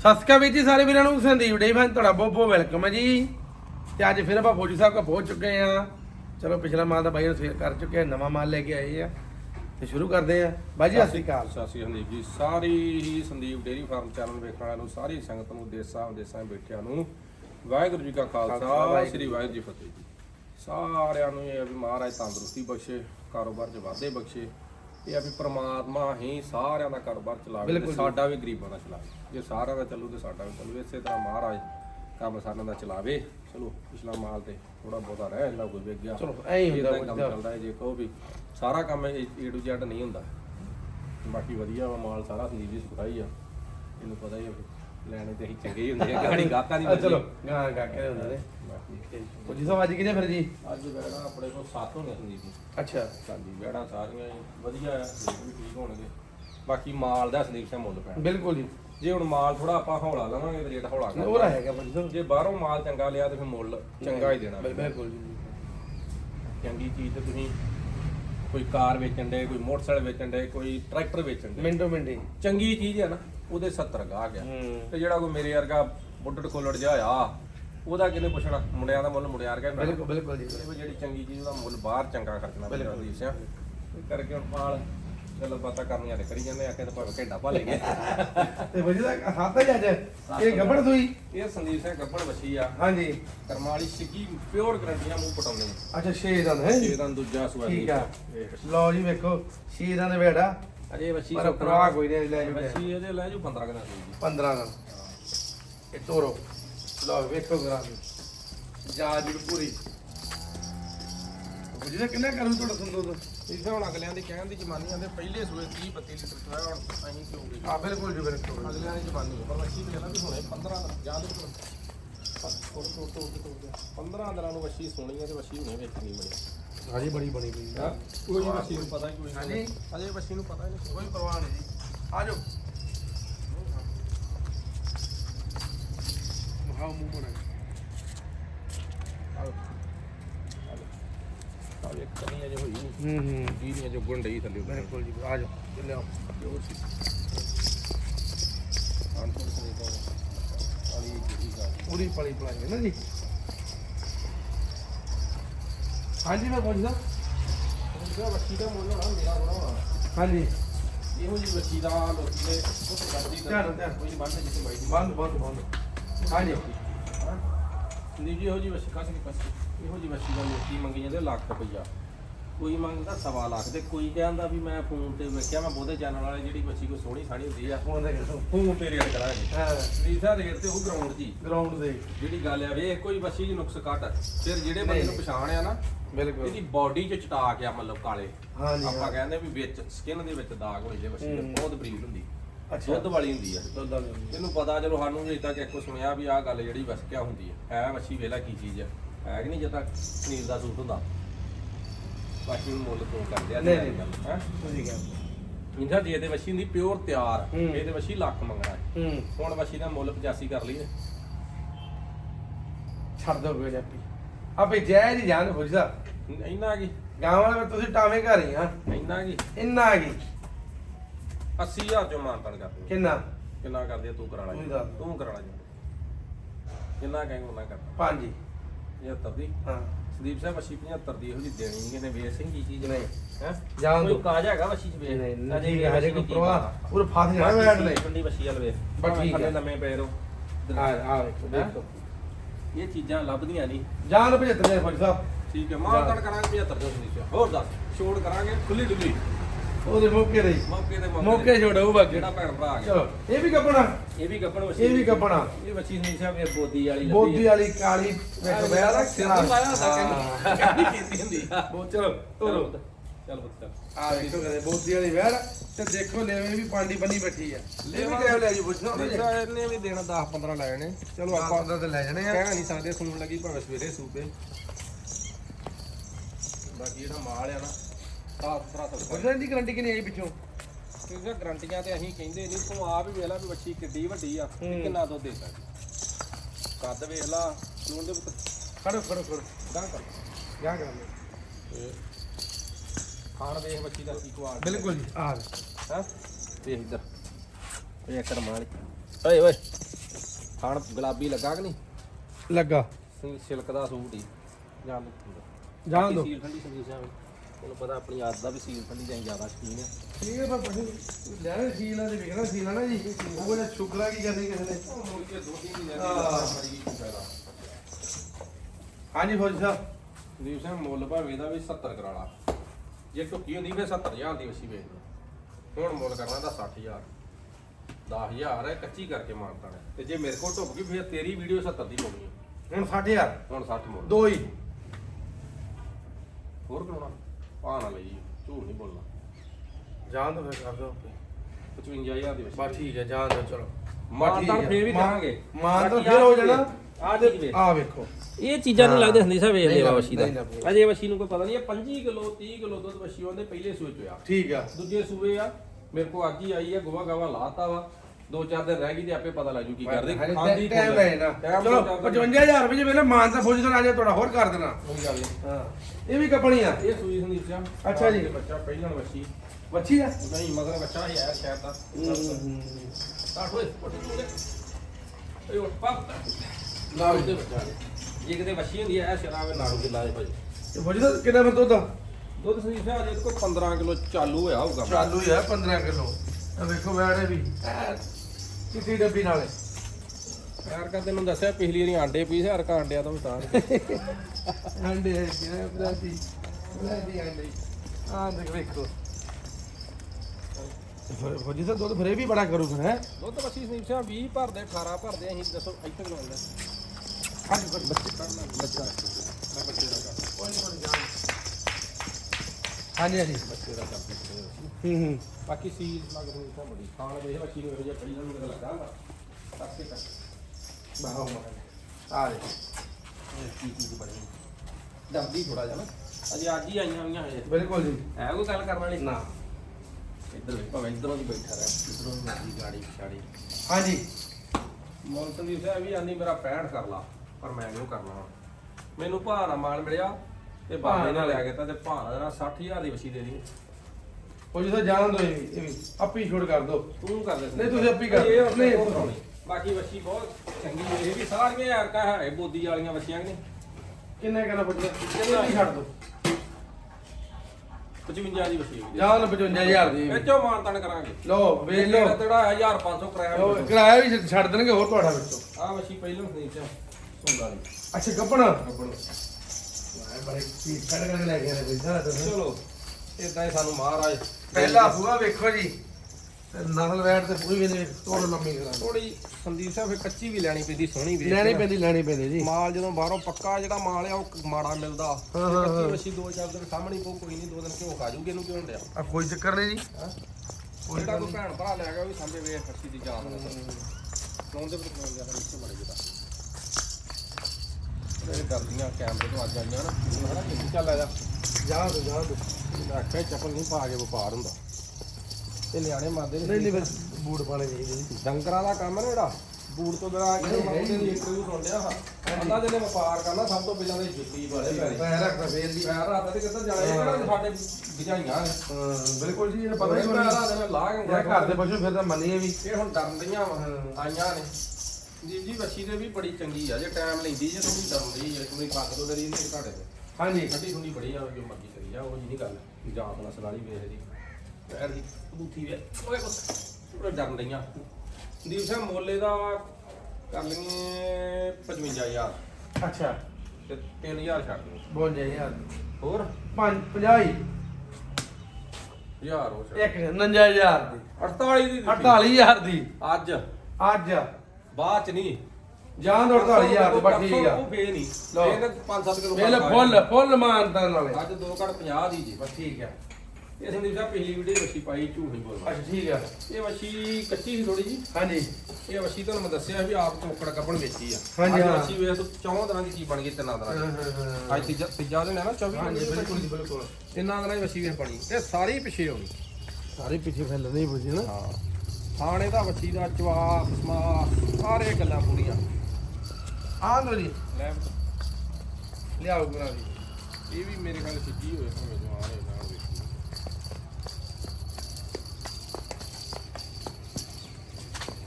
ਸਤਿ ਸ਼੍ਰੀ ਅਕਾਲ ਜੀ ਸਾਰੇ ਵੀਰਾਂ ਨੂੰ ਸੰਦੀਪ ਡੇ ਫੈਨ ਤੁਹਾਡਾ ਬਹੁਤ ਬਹੁਤ ਵੈਲਕਮ ਹੈ ਜੀ। ਤੇ ਅੱਜ ਫਿਰ ਆਪਾਂ ਫੌਜੀ ਸਾਹਿਬ ਕੋਲ ਪਹੁੰਚ ਚੁੱਕੇ ਆ ਚਲੋ ਪਿਛਲਾ ਮਾਲ ਤਾਂ ਬਾਈ ਨੂੰ ਸਵੇਰ ਕਰ ਚੁੱਕੇ ਆ ਨਵਾਂ ਮਾਲ ਲੈ ਕੇ ਆਏ ਆ। ਤੇ ਸ਼ੁਰੂ ਕਰਦੇ ਆ ਬਾਈ ਜੀ ਸਤਿ ਸ਼੍ਰੀ ਅਕਾਲ। ਸਤਿ ਸ਼੍ਰੀ ਅਕਾਲ ਸੰਦੀਪ ਜੀ। ਸਾਰੀ ਹੀ ਸੰਦੀਪ ਡੇਰੀ ਫਾਰਮ ਚੈਨਲ ਵੇਖਣ ਵਾਲਿਆਂ ਨੂੰ ਸਾਰੀ ਸੰਗਤ ਨੂੰ ਦੇਸਾਂ ਵਿਦੇਸਾਂ ਬੈਠਿਆਂ ਨੂੰ ਵਾਹਿਗੁਰੂ ਜੀ ਕਾ ਖਾਲਸਾ, ਸ੍ਰੀ ਵਾਹਿਗੁਰੂ ਜੀ ਫਤਿਹ ਜੀ। ਸਾਰਿਆਂ ਨੂੰ ਇਹ ਵੀ ਮਹਾਰਾਜ ਤੰਦਰੁਸਤੀ ਬਖਸ਼ੇ ਕਾਰੋਬਾਰ 'ਚ ਵਾਧੇ ਬਖਸ਼ੇ। ਇਹ ਆ ਵੀ ਪ੍ਰਮਾਤਮਾ ਹੀ ਸਾਰਿਆਂ ਦਾ ਕਾਰੋਬਾਰ ਚਲਾਵੇ ਤੇ। ਸਾਡਾ ਵੀ ਗਰੀਬਾਂ ਦਾ ਚਲਾਵੇ। ਜੇ ਸਾਰਿਆਂ ਦਾ ਚੱਲੂ ਤੇ ਸਾਡਾ ਵੀ ਚੱਲੂ ਇਸੇ ਤਰ੍ਹਾਂ ਮਹਾਰਾਜ ਕੰਮ ਸਾਰਿਆਂ ਦਾ ਚਲਾਵੇ। ਚਲੋ ਪਿਛਲਾ ਮਾਲ ਤੇ ਥੋੜਾ ਬਹੁਤਾ ਰਹਿ ਜਾਂਦਾ ਕੋਈ ਵੇਖ ਗਿਆ ਚਲੋ, ਐਂ ਹੀ ਹੁੰਦਾ ਕੰਮ। ਚੱਲਦਾ ਹੈ ਜੇ ਕਹੋ ਵੀ ਸਾਰਾ ਕੰਮ ਏ ਟੂ Z ਨਹੀਂ ਹੁੰਦਾ। ਬਾਕੀ ਵਧੀਆ ਵਾ ਮਾਲ ਸਾਰਾ ਸੰਦੀਪ ਜੀ ਸੁਖਾਈ ਆ। ਇਹਨੂੰ ਪਤਾ ਹੀ ਆ ਲੈਣੇ ਤੇ ਅਸੀਂ ਚੰਗੇ ਹੀ ਹੁੰਦੇ ਆ ਗਾੜੀ ਗਾਤਾ ਨਹੀਂ ਆ ਚਲੋ ਗਾਂ ਗਾ ਕੇ ਹੁੰਦੇ ਨੇ ਬਾਕੀ ਫੌਜੀ ਸਾਹਿਬ ਅੱਜ ਕਿਹਨੇ ਫਿਰ ਜੀ ਅੱਜ ਬੈੜਾ ਆਪਣੇ ਕੋਲ ਸੱਤ ਹੋਣੇ ਸੰਦੀਪ ਜੀ। ਅੱਛਾ। ਹਾਂਜੀ ਬੈੜਾ ਸਾਰੀਆਂ ਹੀ। ਵਧੀਆ ਆ ਰੇਟ ਵੀ ਠੀਕ ਹੋਣਗੇ। ਬਾਕੀ ਮਾਲ ਦਾ ਸੰਦੀਪ ਸਿੰਘ ਮੁੱਲ ਪੈਣਾ। ਬਿਲਕੁਲ ਜੀ। ਜੇ ਹੁਣ ਮਾਲ ਥੋੜਾ ਆਪਾਂ ਹੌਲਾ ਲਵਾਂਗੇ ਤੇ ਰੇਟ ਹੌਲਾ ਉਹ ਕਰਾਂਗੇ ਰਹੇਗਾ ਫੌਜੀ ਸਾਹਿਬ। ਜੇ ਬਾਹਰੋਂ ਮਾਲ ਚੰਗਾ ਲਿਆ ਤੇ ਫਿਰ ਮੁੱਲ ਚੰਗਾ ਹੀ ਦੇਣਾ। ਬਿਲ- ਬਿਲਕੁਲ ਜੀ ਚੰਗੀ ਚੀਜ਼ ਤੇ ਤੁਸੀਂ ਕੋਈ ਕਾਰ ਵੇਚਣ ਦੇ ਕੋਈ ਮੋਟਰਸਾਈਕਲ ਵੇਚਣ ਦੇ ਕੋਈ ਟਰੈਕਟਰ ਵੇਚਣ ਦੇ। ਮਿੰਟੋ ਮਿੰਟੀ ਚੰਗੀ ਚੀਜ਼ ਹੈ ਨਾ ਉਹਦੇ 70 ਗਾਹ ਗਿਆ ਤੇ ਜਿਹੜਾ ਕੋਈ ਮੇਰੇ ਵਰਗਾ ਬੁੱਢੜ ਕੋਲੜ ਜਿਹਾ ਆ ਉਹਦਾ ਕਿਹਨੇ ਪੁੱਛਣਾ? ਮੁੰਡਿਆਂ ਦਾ ਮੁੱਲ ਮੁੰਡਿਆਂ ਵਰਗਾ। ਬਿਲਕੁਲ ਬਿਲਕੁਲ ਜੀ। ਜਿਹੜੀ ਚੰਗੀ ਚੀਜ਼ ਉਹਦਾ ਮੁੱਲ ਬਾਹਰ ਚੰਗਾ ਖਰਚਣਾ ਪੈਂਦਾ ਬਿਲਕੁਲ। ਜੀ ਸਿਆ ਕਰਕੇ ਹੁਣ ਪਾਲ ਗੱਲਾਂ ਬਾਤਾਂ ਕਰਨੀਆਂ ਤੇ ਕਰੀ ਜਾਂਦੇ ਆ ਕਿ ਤਾਂ ਭਾਵੇਂ ਘੰਟਾ ਭਾ ਲੈ ਗਏ ਤੇ ਸਾਹਿਬ ਹੱਥ ਹੀ ਅੱਜ ਇਹ ਗੱਬੜ ਸੂਈ ਇਹ ਸੰਦੀਪ ਸਿੰਘ ਗੱਬੜ ਵਛੀ ਆ। ਹਾਂਜੀ। ਕਰਮਾਂ ਵਾਲੀ ਸਿੱਗੀ ਪਿਓਰ ਗਰੰਟੀਆਂ ਮੂੰਹ ਪਟਾਉਂਦੇ ਅੱਛਾ ਛੇ ਦੰਦ ਹੈ? ਇਹ ਤਾਂ ਦੂਜਾ ਸੁਆ ਠੀਕ ਆ। ਲਓ ਜੀ ਵੇਖੋ ਛੇ ਦੰਦ ਵੇੜਾ। ਅਜੇ ਵਛੀ ਪਰ ਪਰਵਾਹ ਕੋਈ ਨਹੀਂ ਲੈ ਜੂ ਵਛੀ ਇਹਦੇ ਲੈ ਜੂ 15 ਦਿਨਾਂ ਦੀ। 15 ਦੰਦ। ਇਹ ਤੋਰੋ। ਲਓ ਵੇਖੋ ਗਰਾਂ ਦੀ ਜਾਜ ਪੂਰੀ ਉਹ ਜਿਹਦਾ ਕਿੰਨਾ ਕਰੂ ਤੁਹਾਡਾ ਸੰਦੋ ਇਸ ਹੁਣ ਅਗਲਿਆਂ ਦੀ ਕਹਿਣ ਦੀ ਜਮਾਨੀ ਆਂਦੇ ਪਹਿਲੇ ਸੂਏ 30 32 ਲੀਟਰ ਚੋਇਆ ਹੁਣ ਅਸੀਂ ਕਿਉਂ ਗਏ ਆ ਬਿਲਕੁਲ ਜੀ ਬਿਲਕੁਲ ਅਗਲਿਆਂ ਦੀ ਜਮਾਨੀ ਹੈ, ਪਰ ਵੱਛੀ ਵੇਖ ਲਾ ਵੀ ਹੁਣੇ 15 ਦਿਨ ਜਾਂ ਦੇ ਕੋਲ ਤੋੜ ਤੋੜ ਤੋੜ ਤੋੜ ਗਿਆ। 15 ਦਿਨਾਂ ਨੂੰ ਵੱਛੀ ਸੋਣੀ ਹੈ ਤੇ ਵੱਛੀ ਹੁਣੇ ਵੇਖਣੀ ਬਣੀ। ਹਾਜੀ ਬੜੀ ਬਣੀ ਪਈ ਹਾਂ? ਕੋਈ ਵੱਛੀ ਨੂੰ ਪਤਾ ਹੀ ਕੋਈ ਹਾਂਜੀ। ਨਹੀਂ। ਅਜੇ ਵੱਛੀ ਨੂੰ ਪਤਾ ਹੀ ਨਹੀਂ। ਕੋਈ ਪਰਵਾਹ ਨਹੀਂ ਜੀ। ਆ ਜਾਓ। ਮੂੰਹ ਮਣਾ ਆ ਵੇਖ ਕਣੀ ਅਜੇ ਹੋਈ ਨਹੀਂ ਹੂੰ ਹੂੰ। ਜੀ ਨਹੀਂ ਗੁੰਡ ਹੀ ਥੱਲੇ ਉੱਤੇ। ਬਿਲਕੁਲ ਜੀ ਆ ਜਾਓ ਚੱਲੇ ਆਓ ਜੋ ਸੀ ਆਂਟੋ ਸੇ ਕੋ ਵਾਲੀ ਜੀ ਦਾ ਪੂਰੀ ਪਲੀ ਪਲਾਈ ਹੈ ਨਾ ਜੀ? ਹਾਂਜੀ ਮੈਂ ਪੁੱਛਦਾ। ਉਹ ਵੱਛੀ ਦਾ ਮੁੱਲ ਹੋਣਾ ਮੇਰਾ ਹੋਣਾ ਹਾਂਜੀ ਇਹੋ ਜੀ ਵੱਛੀ ਦਾ ਲੋਕੀ ਦੇ ਉਹ ਕਰਦੀ ਧਿਆਨ, ਧਿਆਨ। ਕੋਈ ਬੰਦ ਜਿੱਥੇ ਬਾਈ ਬੰਦ। ਬੰਦ ਬੰਦ ਹਾਂਜੀ। ਸੰਦੀਪ ਜੀ ਇਹੋ ਜੀ ਵੱਛੀ ਕਾਸ ਨਹੀਂ ਕਾਸ ਇਹੋ ਜੀ ਵੱਛੀ ਦਾ ਲੋਕੀ ਮੰਗੀ ਜਾਂਦੇ ਲੱਖ ਰੁਪਈਆ। ਕੋਈ ਮੰਗਦਾ ਸਵਾ ਲੱਖ ਤੇ ਕੋਈ ਕਹਿੰਦਾ ਵੀ ਮੈਂ ਫੋਨ ਤੇ ਵੇਖਿਆ ਮੈਂ ਬਹੁਤੇ ਚੈਨਲ ਵਾਲੇ ਜਿਹੜੀ ਵੱਛੀ ਕੋਈ ਸੋਹਣੀ ਸਾਣੀ ਹੁੰਦੀ ਆ ਫੋਨ ਦੇ ਫੋਨ ਤੇ ਰੇਟ ਕਰਾਂਗੇ। ਹਾਂ। ਰੀਸਾ ਰੇਟ ਤੇ ਉਹ ਗਰਾਊਂਡ ਜੀ। ਗਰਾਊਂਡ ਦੇ। ਜਿਹੜੀ ਗੱਲ ਆ ਵੇਖ ਕੋਈ ਵੱਛੀ ਦੀ ਨੁਕਸ ਕੱਟ ਫਿਰ ਜਿਹੜੇ ਬੰਦੇ ਨੂੰ। ਪਛਾਣ ਆ ਨਾ ਬਿਲਕੁਲ। ਇਹਦੀ ਬਾਡੀ 'ਚ ਚਟਾਕ ਆ ਮਤਲਬ ਕਾਲੇ। ਹਾਂਜੀ ਆਪਾਂ ਕਹਿੰਦੇ ਵੀ ਵਿੱਚ ਸਕਿਨ ਦੇ ਵਿੱਚ ਦਾਗ ਹੋਏ ਜੇ ਦੇ ਹੂੰ। ਬਹੁਤ ਬਰੀਕ ਹੁੰਦੀ। ਅੱਛਾ। ਦੁੱਧ ਵਾਲੀ ਹੁੰਦੀ ਆ। ਦੁੱਧ ਵਾਲੀ ਇਹਨੂੰ ਪਤਾ ਚਲੋ ਸਾਨੂੰ ਵੀ ਇਦਾਂ ਕਿ ਇੱਕੋ ਸੁਣਿਆ ਵੀ ਆਹ ਗੱਲ ਜਿਹੜੀ ਵਸਕਿਆ ਹੁੰਦੀ ਹੈ ਹੈ ਵੱਛੀ ਵੇਲਾ ਕੀ ਚੀਜ਼ ਹੈ ਹੈ ਕਿ ਨਹੀਂ ਜਦ ਤੱਕ ਦਾ ਸੂਟ ਹੁੰਦਾ। ਬਾਕੀ ਮੁੱਲ ਤੋਂ ਕਰਦੇ ਆ ਨਹੀਂ, ਨਹੀਂ। ਹੈ। ਤੁਸੀਂ ਕਿਹਾ ਇੰਦਾ ਜੇ ਤੇ ਵੱਛੀ ਹੁੰਦੀ ਪਿਓਰ ਤਿਆਰ ਹੂੰ। ਇਹ ਤੇ ਵੱਛੀ ਲੱਖ ਮੰਗਣਾ ਹੈ। ਹੂੰ। ਹੁਣ ਵੱਛੀ ਦਾ ਮੁੱਲ 85 ਕਰ ਲਈਏ। ਛੱਡ ਦੋ ਕੋਈ ਆਪੀ ਆਪੇ ਜੈ ਜੀ ਜਾਨ ਪੁੱਛਦਾ ਇੰਨਾ ਕੀ? ਗਾਂ ਵਾਲੇ ਤੁਸੀਂ ਟਾਵੇਂ ਘਰ ਹੀ ਆ। ਇੰਨਾ ਕੀ? ਇੰਨਾ ਗਈ 80000 ਚੋਂ ਮਾਨਤਨ ਕਰ ਦੂੰ ਕਿੰਨਾ? ਕਿੰਨਾ ਕਰਦੇ ਆ ਤੂੰ ਕਰਾਣਾ ਤੂੰ ਦੱਸ। ਤੂੰ ਕਰਾਣਾ ਜੀ ਕਿੰਨਾ ਕਹੇਂਗਾ ਉਹਨਾਂ ਕਰਨਾ ਪੰਜ। 75 ਦੀ। ਹਾਂ। ਸੰਦੀਪ ਸਾਹਿਬ ਵੱਛੀ 75 ਦੀ ਇਹੋ ਜਿਹੀ ਦੇਣੀ ਨਹੀਂ ਕਿਨੇ ਵੇਚ ਸਿੰਘ ਕੀ ਚੀਜ਼ ਨਹੀਂ। ਹੈ? ਜਾਣ ਕੋਈ ਕਾਜ ਹੈਗਾ ਵੱਛੀ ਚ ਵੇਚ ਨਹੀਂ ਨਹੀਂ ਠੀਕ ਹੈ ਹਜੇ ਕੋਈ ਪ੍ਰਵਾਹ ਉਹ ਫਸ ਜਾਣਾ ਬੈਠ ਲੈ ਠੰਡੀ ਵੱਛੀ ਵਾਲ ਵੇਖ ਬਸ ਠੀਕ ਹੈ। ਨਵੇਂ ਰੋ ਆ ਆ ਵੇਖੋ ਦੇਖੋ। ਇਹ ਚੀਜ਼ਾਂ ਲੱਭਦੀਆਂ ਨਹੀਂ। ਜਾਨ 75 ਦੇ ਫੌਜ ਸਾਹਿਬ। ਠੀਕ ਹੈ ਮਾਂ ਤੜ ਕਰਾਂਗੇ 75 ਦੇ ਸੰਦੀਪ ਸਾਹਿਬ ਹੋਰ ਦੱਸ ਛੋੜ ਕਰਾਂਗੇ ਖੁੱਲੀ ਡੁੱਲੀ। ਉਹਦੇ ਮੌਕੇ ਦੇ ਹੀ। ਮੌਕੇ ਦੇ ਮੌਕੇ ਛੋੜੋ ਬਾਕੀ। ਜਿਹੜਾ ਭੈਣ ਭਰਾ ਆ ਗਿਆ। ਚਲੋ ਇਹ ਵੀ ਕੱਪਣਾ ਇਹ ਵੀ ਗੱਪਣ ਇਹ ਵੀ ਕੱਪਣਾ ਇਹ ਵੱਛੀ ਸੰਦੀਪ ਸਾਹਿਬ ਇਹ ਬੋਦੀ ਵਾਲੀ ਬੋਦੀ। ਵਾਲੀ ਕਾਲੀ ਵੇਖੋ ਬੈਠਾ ਦਾ ਸਿਰ ਨੂੰ ਲਾਇਆ ਹੁੰਦਾ ਹਾਂ। ਕਹਿੰਦੀ ਕੀਤੀ ਹੁੰਦੀ ਆ। ਬਹੁਤ ਚਲੋ ਤੋਰੋ। ਚੱਲ ਪੁੱਤ ਆ ਵੇਖੋ ਕਦੇ ਬੋਦੀ ਵਾਲੀ ਵੈੜ ਤੇ ਦੇਖੋ ਲੈਵੇਂ ਵੀ ਪਾਂਡੀ ਬੰਨੀ ਬੈਠੀ ਆ। ਇਹ ਵੀ ਟਾਈਮ ਲੈ ਜੀ ਪੁੱਛਣਾ ਉਹਨੇ? ਇਹਨੇ ਵੀ ਦੇਣਾ 10 15 ਲੈ ਜਾਣੇ। ਚਲੋ ਆਪਾਂ ਆਪਾਂ ਤੇ ਲੈ ਜਾਣੇ ਆ। ਕਹਿ ਨਹੀਂ ਸਕਦੇ ਸੂਣ ਲੱਗੀ ਭਾਵੇਂ ਸਵੇਰੇ ਸੂਪੇ। ਬਾਕੀ ਜਿਹੜਾ ਮਾਲ ਆ ਨਾ ਸਾਫ਼ ਸੁਥਰਾ ਸਬਜ਼ਾ ਉਹਨਾਂ ਦੀ ਗਰੰਟੀ ਕਿੰਨੀ ਆਈ ਪਿੱਛੋਂ? ਕਿਉਂਕਿ ਗਰੰਟੀਆਂ ਤੇ ਅਸੀਂ ਕਹਿੰਦੇ ਨਹੀਂ ਤੂੰ ਆਪ ਹੀ ਵੇਖ ਲੈ ਵੀ ਬੱਚੀ ਕਿੱਡੀ ਵੱਡੀ ਆ ਤੇ ਹੂੰ। ਕਿੰਨਾ ਦੁੱਧ ਦੇ ਸਕਦੀ। ਕੱਦ ਵੇਖ ਲਾ ਸੂਣ ਦੇ ਪੁੱਤ ਖੜੋ ਖੜੋ ਖੜੋ। ਗਾਂ ਕਰ। ਕਿਆ ਕਰਾਂਗੇ ਤੇ ਖਾਣ ਵੇਖ ਬੱਚੀ ਦਾ ਕੀ ਕੁਆਲ ਬਿਲਕੁਲ ਜੀ ਆ ਹਾਂ? ਵੇਖ ਇੱਧਰ। ਇਹ ਕਰ ਮਾਲ ਓਏ ਓਏ। ਥਣ ਗੁਲਾਬੀ ਲੱਗਾ ਕਿ ਨਹੀਂ? ਲੱਗਾ। ਸਿ- ਸਿਲਕ ਦਾ ਸੂਟ ਹੀ। ਜਾਨ ਜਾਣ ਦੋ ਸੀਲ ਠੰਡੀ ਸੰਦੀਪ ਸਿੰਘ ਤੈਨੂੰ ਪਤਾ ਆਪਣੀ ਆਦਤ ਦਾ ਵੀ ਸੀਲ ਠੰਡੀ ਜਾਂ ਜ਼ਿਆਦਾ ਸ਼ਕੀਨ ਹੈ ਠੀਕ ਹੈ ਬਾਬਾ ਜੀ ਲੈਣੇ ਸੀਲਾਂ ਦੇ ਵੇਖਣਾ ਸੀਲਾਂ ਨਾ ਜੀ। ਉਹ ਜਿਹੜਾ ਸ਼ੁਕਲਾ ਕੀ ਕਰਨੀ ਕਿਸੇ ਨੇ? ਮੁੜ ਕੇ ਦੋ ਤਿੰਨ ਮਹੀਨੇ ਹਾਂ। ਹਾਂਜੀ ਫੌਜੀ ਸਾਹਿਬ। ਸੰਦੀਪ ਸਿੰਘ ਮੁੱਲ ਭਾਵੇਂ ਦਾ ਵੀ 70 ਕਰਾਲਾ ਜੇ ਟੁੱਕੀ ਹੁੰਦੀ ਫਿਰ 70000 ਦੀ ਵਸੀ ਵੇਚ ਲਓ ਹੁਣ ਮੁੱਲ ਕਰਨਾ ਦਾ 60000 10000 ਹੈ ਕੱਚੀ ਕਰਕੇ ਮਾਰਤਾ ਨੇ। ਤੇ ਜੇ ਮੇਰੇ ਕੋਲ ਟੁੱਕ ਗਈ ਫਿਰ ਤੇਰੀ ਵੀਡੀਓ 70 ਦੀ ਹੋਣੀ ਹੈ। ਹੁਣ 60000 ਹੁਣ 60 ਮੁੱਲ। ਦੋ ਹੀ। ਹੋਰ ਕਰਾਉਣਾ। ਨਾ ਲਈ ਝੂਠ ਨਹੀਂ ਬੋਲਣਾ। ਜਾਣ ਦੋ ਫਿਰ ਕਰ ਦੋ 55000 ਦੀ ਵਸੀ ਬਸ ਠੀਕ ਹੈ ਜਾਣ ਦੋ ਚਲੋ। ਮਾਨ ਤਾਂ ਫੇਰ ਵੀ ਕਰਾਂਗੇ। ਮਾਨ ਤਾਂ ਫੇਰ ਹੋ ਜਾਣਾ। ਆਹ ਚੀਜ਼ ਵੇਖ। ਆ ਵੇਖੋ। ਇਹ ਚੀਜ਼ਾਂ ਨਹੀਂ। ਲੱਗਦੇ ਹੁੰਦੀ ਸਾ ਵੇਖ ਲਿਆ ਵਸ਼ੀ ਦਾ। ਅਜੇ ਵਸ਼ੀ ਨੂੰ ਕੋਈ ਪਤਾ ਨਹੀਂ ਇਹ 25 ਕਿਲੋ 30 ਕਿਲੋ ਦੁੱਧ ਵਸ਼ੀ ਉਹਦੇ ਪਹਿਲੇ ਸੂਏ ਚੋਇਆ ਠੀਕ ਆ। ਦੂਜੇ ਸੂਏ ਆ ਮੇਰੇ ਕੋ ਅੱਜ ਹੀ ਆਈ ਆ ਗੋਵਾ ਗਾਵਾ ਲਾਤਾ ਵਾ। ਦੋ ਚਾਰ ਦਿਨ ਰਹਿ ਗਈ ਤੇ ਆਪੇ ਪਤਾ ਲੱਗ ਜੂ ਕੀ ਕਰਦੇ। ਖਾਂਦੀ ਟਾਈਮ ਲੈ ਨਾ। ਚਲੋ ਤੋਂ 55000 ਰੁਪਏ ਵੇਲੇ ਮਾਨ ਤਾਂ ਫੌਜੀ ਤੋਂ ਰਾਜਾ ਤੁਹਾਡਾ ਹੋਰ ਕਰ ਦੇਣਾ। ਕੋਈ ਗੱਲ ਨਹੀਂ। ਹਾਂ ਇਹ ਵੀ ਕਪਣੀ ਆ ਇਹ ਸੂਈ ਸੰਦੀਪ ਸਿੰਘ ਅੱਛਾ ਜੀ। ਬੱਚਾ ਪਹਿਲਾਂ ਵਸ਼ੀ ਵੱਛੀ ਆ ਨਹੀਂ ਮਗਰ ਬੱਚਾ ਹੀ ਆਇਆ ਸ਼ਾਇਦ ਦਾ ਸਟਾਰਟ ਹੋਏ ਉੱਠ ਜੂਗੇ ਏ ਉੱਠ ਪੱਪ ਦੇ ਬੱਚਾ ਜੇ ਕਿਤੇ ਵਸ਼ੀ ਹੁੰਦੀ ਐ ਸ਼ਰਾਬ ਨਾੜੂ ਦੇ ਭਾਈ। ਇਹ ਫੌਜੀ ਦਾ ਕਿੰਨਾ ਫਿਰ ਦੁੱਧ? ਆ? ਦੁੱਧ ਸੰਦੀਪ ਸਿੰਘ ਅਜੇ ਕੋਈ 15 ਕਿਲੋ ਚਾਲੂ ਹੋਇਆ ਹੋਊਗਾ। ਚਾਲੂ ਹੀ ਆ 15 ਕਿਲੋ। ਆ ਵੇਖੋ ਵੈੜੇ ਵੀ। ਕਿਤੀ ਡੱਬੀ ਨਾਲੇ। ਯਾਰ ਕਾ ਤੈਨੂੰ ਦੱਸਿਆ ਪਿਛਲੀ ਵਾਰੀ ਆਂਡੇ ਪੀਸ ਹਰ ਕਾ ਆਂਡਿਆਂ ਤੋਂ ਤਾਂ ਅੰਡੇ ਹੈ ਕਿਹਨੇ ਬਰਾਤੀ ਬਰਾਤੀ ਅੰਡੇ ਆ ਦੇਖ ਵੇਖੋ। ਫੌਜੀ ਦਾ ਦੁੱਧ ਫਰੇ ਵੀ ਬੜਾ ਕਰੂ ਫਿਰ ਹੈ? ਦੁੱਧ ਬੱਚੀ ਸਿੰਘ 20 ਭਰਦੇ 18 ਭਰਦੇ ਅਸੀਂ ਦੱਸੋ ਇੱਥੇ ਬਣਾਉਂਦੇ ਹਾਂਜੀ ਬੱਚੇ ਬੱਚਾ ਮੈਂ ਬੱਚੇ ਦਾ ਕਰ ਹਾਂਜੀ ਹਾਂਜੀ। ਬੱਚੇ ਦਾ ਕਰ ਹੂੰ ਹੂੰ। ਬਾਕੀ ਸੀਲ ਲੱਗ ਰਹੀ ਤਾਂ ਬੜੀ ਖਾਣ ਵੇਖ ਬੱਚੀ ਨੂੰ ਇਹੋ ਜਿਹਾ ਪੜੀ ਨੂੰ ਲੱਗਾ ਨਾ ਸਾਸੇ ਕਰ ਬਾਹੋ ਆ ਦੇ ਕੀ ਚੀਜ਼ ਬਣੀ। ਡਰਦੀ ਥੋੜਾ ਜਿਹਾ ਨਾ। ਅਜੇ ਅੱਜ ਹੀ ਆਈਆਂ ਹੋਈਆਂ ਹਜੇ। ਬਿਲਕੁਲ ਜੀ। ਹੈ ਕੋਈ ਗੱਲ ਕਰਨ ਵਾਲੀ? ਨਾ। ਇੱਧਰ ਵੇਖ ਭਾਵੇਂ ਇੱਧਰੋਂ ਦੀ ਬੈਠਾ ਰਹਿ ਇੱਧਰੋਂ ਦੀ ਮਰਜ਼ੀ ਗਾੜੀ ਪਿਛਾੜੀ। ਹਾਂਜੀ। ਮੌਲਸਨ ਦੀ ਸਾਹਿਬ ਵੀ ਮੇਰਾ 65 ਕਰ ਲਾ ਪਰ ਮੈਂ ਕਿਉਂ ਕਰਨਾ। ਮੈਨੂੰ ਭਾਰਾ ਮਾਲ ਮਿਲਿਆ ਤੇ ਬਾਬੇ ਨਾਲ ਲੈ ਕੇ ਤਾਂ ਤੇ ਭਾਰਾ ਦਾ 60000 ਦੀ ਵਸੀ ਦੇ ਦੀ। ਫੌਜੀ ਦਾ ਜਾਣ ਦੋ ਇਹ ਵੀ ਇਹ ਵੀ। ਆਪੀ ਛੋੜ ਕਰ ਦੋ। ਤੂੰ ਕਰ ਦੇ। ਨਹੀਂ, ਤੁਸੀਂ ਆਪੇ ਕਰ। ਇਹ ਨਹੀਂ, ਕਰਾਉਣੀ। ਬਾਕੀ ਵਸੀ ਬਹੁਤ ਚੰਗੀ ਹੈ। ਇਹ ਵੀ ਸਾਰੀਆਂ ਯਾਰ ਕਾ ਹੈ। ਬੋਦੀ ਵਾਲੀਆਂ ਵਸੀਆਂ ਕਿ ਨਹੀਂ। ਕਿੰਨੇ ਕਰਨਾ ਦਾ ਕਿੰਨੇ ਦੀ ਛੱਡ ਦੋ। 55 ਦੀ ਵਸੀ ਹੈ ਜਾਨ 55000 ਦੀ। ਵਿੱਚੋਂ ਮਾਨਤਨ ਕਰਾਂਗੇ। ਲੋ ਵੇਚ ਲੋ ਤੇੜਾ 1500 ਕਰਾਇਆ ਲਓ, ਕਿਰਾਇਆ ਵੀ ਛੱਡ ਦੇਣਗੇ ਹੋਰ ਤੁਹਾਡਾ ਵਿੱਚੋਂ। ਆ ਵਸੀ ਪਹਿਲੋਂ ਨਹੀਂ ਚ ਨਹੀਂ ਅੱਛਾ ਗੱਪਣਾ ਕੱਪੜੋ। ਵਾਹ ਬੜੇ ਕੀ ਛੱਡ ਕੇ ਲੈ ਗਏ ਨੇ ਕੋਈ ਸਾਰਾ ਚਲੋ। ਇਦਾਂ ਹੀ ਸਾਨੂੰ ਮਹਾਰਾਜ ਪਹਿਲਾ ਫੂਆ ਵੇਖੋ ਜੀ। ਤੇ ਨਸਲ ਵੈਟ ਤੇ ਪੂਰੀ ਵੀ ਨਹੀਂ ਤੋੜ ਲੰਮੀ ਕਰਾਂ ਥੋੜੀ ਸੰਦੀਪ ਸਾਹਿਬ ਫਿਰ ਕੱਚੀ ਵੀ ਲੈਣੀ ਪੈਂਦੀ ਸੋਹਣੀ ਵੀ। ਲੈਣੀ ਪੈਂਦੀ ਲੈਣੀ ਪੈਂਦੀ ਜੀ। ਮਾਲ ਜਦੋਂ ਬਾਹਰੋਂ ਪੱਕਾ ਜਿਹੜਾ ਮਾਲ ਆ ਉਹ ਮਾੜਾ ਮਿਲਦਾ। ਕੱਚੀ। ਵਸੀ ਦੋ ਚਾਰ ਦਿਨ ਸਾਹਮਣੇ ਪੋ ਕੋਈ ਨਹੀਂ ਦੋ ਦਿਨ ਘਿਓ ਖਾ ਜੂਗੇ ਇਹਨੂੰ ਕਿਉਂ ਡਿਆ ਆ ਕੋਈ ਚੱਕਰ ਨਹੀਂ ਜੀ। ਕੋਈ ਤਾਂ ਕੋਈ ਭੈਣ ਭਰਾ ਲੈ ਗਿਆ ਉਹ ਵੀ ਸਾਹਮਣੇ ਵੇਖ ਕੱਚੀ ਦੀ ਜਾਨ ਨਾਲ। ਲਾਉਂਦੇ ਪਰ ਕੋਈ ਜ਼ਿਆਦਾ ਨੀਚੇ ਮੜ ਗਿਆ ਇਹ ਕਰਦੀਆਂ ਕੈਮਰੇ ਤੋਂ ਅੱਜ ਆਈਆਂ ਨਾ। ਕਿ ਚੱਲ ਆ ਜਾ। ਜਾ ਜਾ ਆਖਿਆ ਚੱਪਲ ਨਹੀਂ ਪਾ ਕੇ ਵਪਾਰ ਹੁੰਦਾ। ਤੇ ਨਿਆਣੇ ਮੰਨਦੇ ਨਹੀਂ ਨਹੀਂ ਬਸ ਬੂਟ ਪਾਣੇ ਚਾਹੀਦੇ ਜੀ। ਡੰਗਰਾਂ ਦਾ ਕੰਮ ਹੈ ਨਾ ਜਿਹੜਾ। ਬੂਟ ਤੋਂ ਬਿਨਾਂ ਕਿਹਨੂੰ ਮੰਗਦੇ ਦੀ ਇੰਟਰਵਿਊ ਸੁਣ ਲਿਆ ਹਾਂ ਅੱਲਾ ਜਿਹਨੇ ਵਪਾਰ ਕਰਨਾ ਸਭ ਤੋਂ ਪਹਿਲਾਂ ਤੇ ਜੁੱਤੀ ਵਾਲੇ ਪੈਰੇ ਪੈਰ। ਰੱਖਦਾ ਫੇਰ ਵੀ ਪੈਰ ਰਾਤ ਤੇ ਕਿੱਧਰ ਜਾਣਾ? ਇਹ ਕਿਹੜਾ ਸਾਡੇ ਗਿਜਾਈਆਂ ਨੇ? ਹਾਂ ਬਿਲਕੁਲ ਜੀ ਇਹ ਪਤਾ ਪਤਾ ਹੀ ਹੀ ਨਹੀਂ। ਪੈਰਾਂ ਦੇ ਲਾ ਕੇ ਯਾਰ ਘਰ ਦੇ ਪਸ਼ੂ ਫਿਰ ਤਾਂ ਮੰਨੀਏ ਵੀ। ਇਹ ਹੁਣ ਡਰਨ ਦੀਆਂ ਵਾ ਹਾਂ। ਆਈਆਂ ਨੇ। ਜੀ ਜੀ ਵੱਛੀ ਦੇ ਵੀ ਬੜੀ ਚੰਗੀ ਆ। ਜੇ ਟਾਈਮ ਲੈਂਦੀ ਜੇ ਥੋੜੀ ਡਰਦੀ ਜੇ ਤੁਸੀਂ ਕੱਟ ਨਹੀਂ ਤੇ। ਹਾਂਜੀ। ਠੰਡੀ ਠੰਡੀ ਬੜੀ ਆ ਜੋ ਮਰਜ਼ੀ ਕਰੀ ਜਾ ਉਹ ਜੀ ਨਹੀਂ ਗੱਲ। ਜਾਤ ਨਸਲ ਵਾਲੀ ਵੇਖ ਦੀ ਪੈਰ ਦੀ ਬੂਥੀ ਵੇ। ਓਏ ਥੋੜਾ ਡਰਨ ਡਈਆਂ ਦੀਪ ਸਿੰਘ ਮੋਲੇ ਦਾ ਕਰ ਲਈਏ 55000 ਅੱਛਾ। ਤੇ 3000 ਛੱਡ ਦਿਓ। ਬੋਲ ਜਾ ਯਾਰ ਹੋਰ? 5 50 ਹੀ 1000 ਹੋ ਛੱਡ ਇੱਕ 59000 ਦੀ। 48 ਦੀ ਦਿੱਤੀ। 48000 ਦੀ। ਅੱਜ। ਅੱਜ। ਬਾਅਦ ਚ ਨਹੀਂ। ਜਾਂ ਤਾਂ 48000 ਦੀ ਬਸ ਠੀਕ ਆ। ਉਹ ਫੇ ਨਹੀਂ। ਲਓ। ਇਹ 5-7 ਕਿਲੋ ਵੇਲੇ ਫੁੱਲ ਫੁੱਲ ਮਾਨਤਾ ਨਾਲੇ। ਅੱਜ 2 ਘੜ 50 ਦੀ ਜੀ। ਬਸ ਠੀਕ ਆ। ਇਹ ਸੰਦੀਪ ਸਾਹਿਬ ਪਿਛਲੀ ਵੀਡੀਓ ਵਛੀ ਪਾਈ ਝੂਠ ਨਹੀਂ ਬੋਲਣਾ। ਅੱਛਾ ਠੀਕ ਆ। ਇਹ ਵਛੀ ਕੱਚੀ ਸੀ ਥੋੜੀ ਜੀ। ਹਾਂਜੀ। ਇਹ ਵਛੀ ਤੁਹਾਨੂੰ ਮੈਂ ਦੱਸਿਆ ਵੀ ਆਪ ਤੋਕੜ ਕੱਪਣ ਵੇਚੀ ਆ। ਹਾਂਜੀ, ਅੱਜ ਹਾਂ। ਵਛੀ ਵੇਖ ਤੂੰ ਚੌਂ ਤਰ੍ਹਾਂ ਦੀ ਚੀਜ਼ ਬਣ ਗਈ ਤਿੰਨਾਂ ਤਰ੍ਹਾਂ ਦੀ। ਅੱਜ ਤੀਜਾ ਤੀਜਾ ਦਿਨ ਹੈ ਨਾ 24 ਹਾਂਜੀ ਬਿਲਕੁਲ ਜੀ ਬਿਲਕੁਲ। ਤਿੰਨਾਂ ਦਿਨਾਂ ਦੀ ਵਛੀ ਵੇਖ ਬਣੀ। ਤੇ ਸਾਰੀ ਪਿਛੇ ਆਉਣੀ ਸਾਰੇ ਪਿੱਛੇ ਫੈਲ ਨਹੀਂ ਬੁਝੀ ਨਾ ਹਾਂ। ਥਾਣੇ ਦਾ ਵਛੀ ਦਾ ਚਵਾ ਸਮਾ ਸਾਰੇ ਗੱਲਾਂ ਪੂਰੀਆਂ। ਆ ਲੋ ਜੀ। ਲੈ ਲਿਆਓ ਬਣਾ ਦੀ ਇਹ ਵੀ ਮੇਰੇ ਖਿਆਲ ਸਿੱਧੀ ਹੋਏ ਭਾਵੇਂ ਜਵਾਨ ਹੋਏ ਨਾਲ ਵੇਖੀ।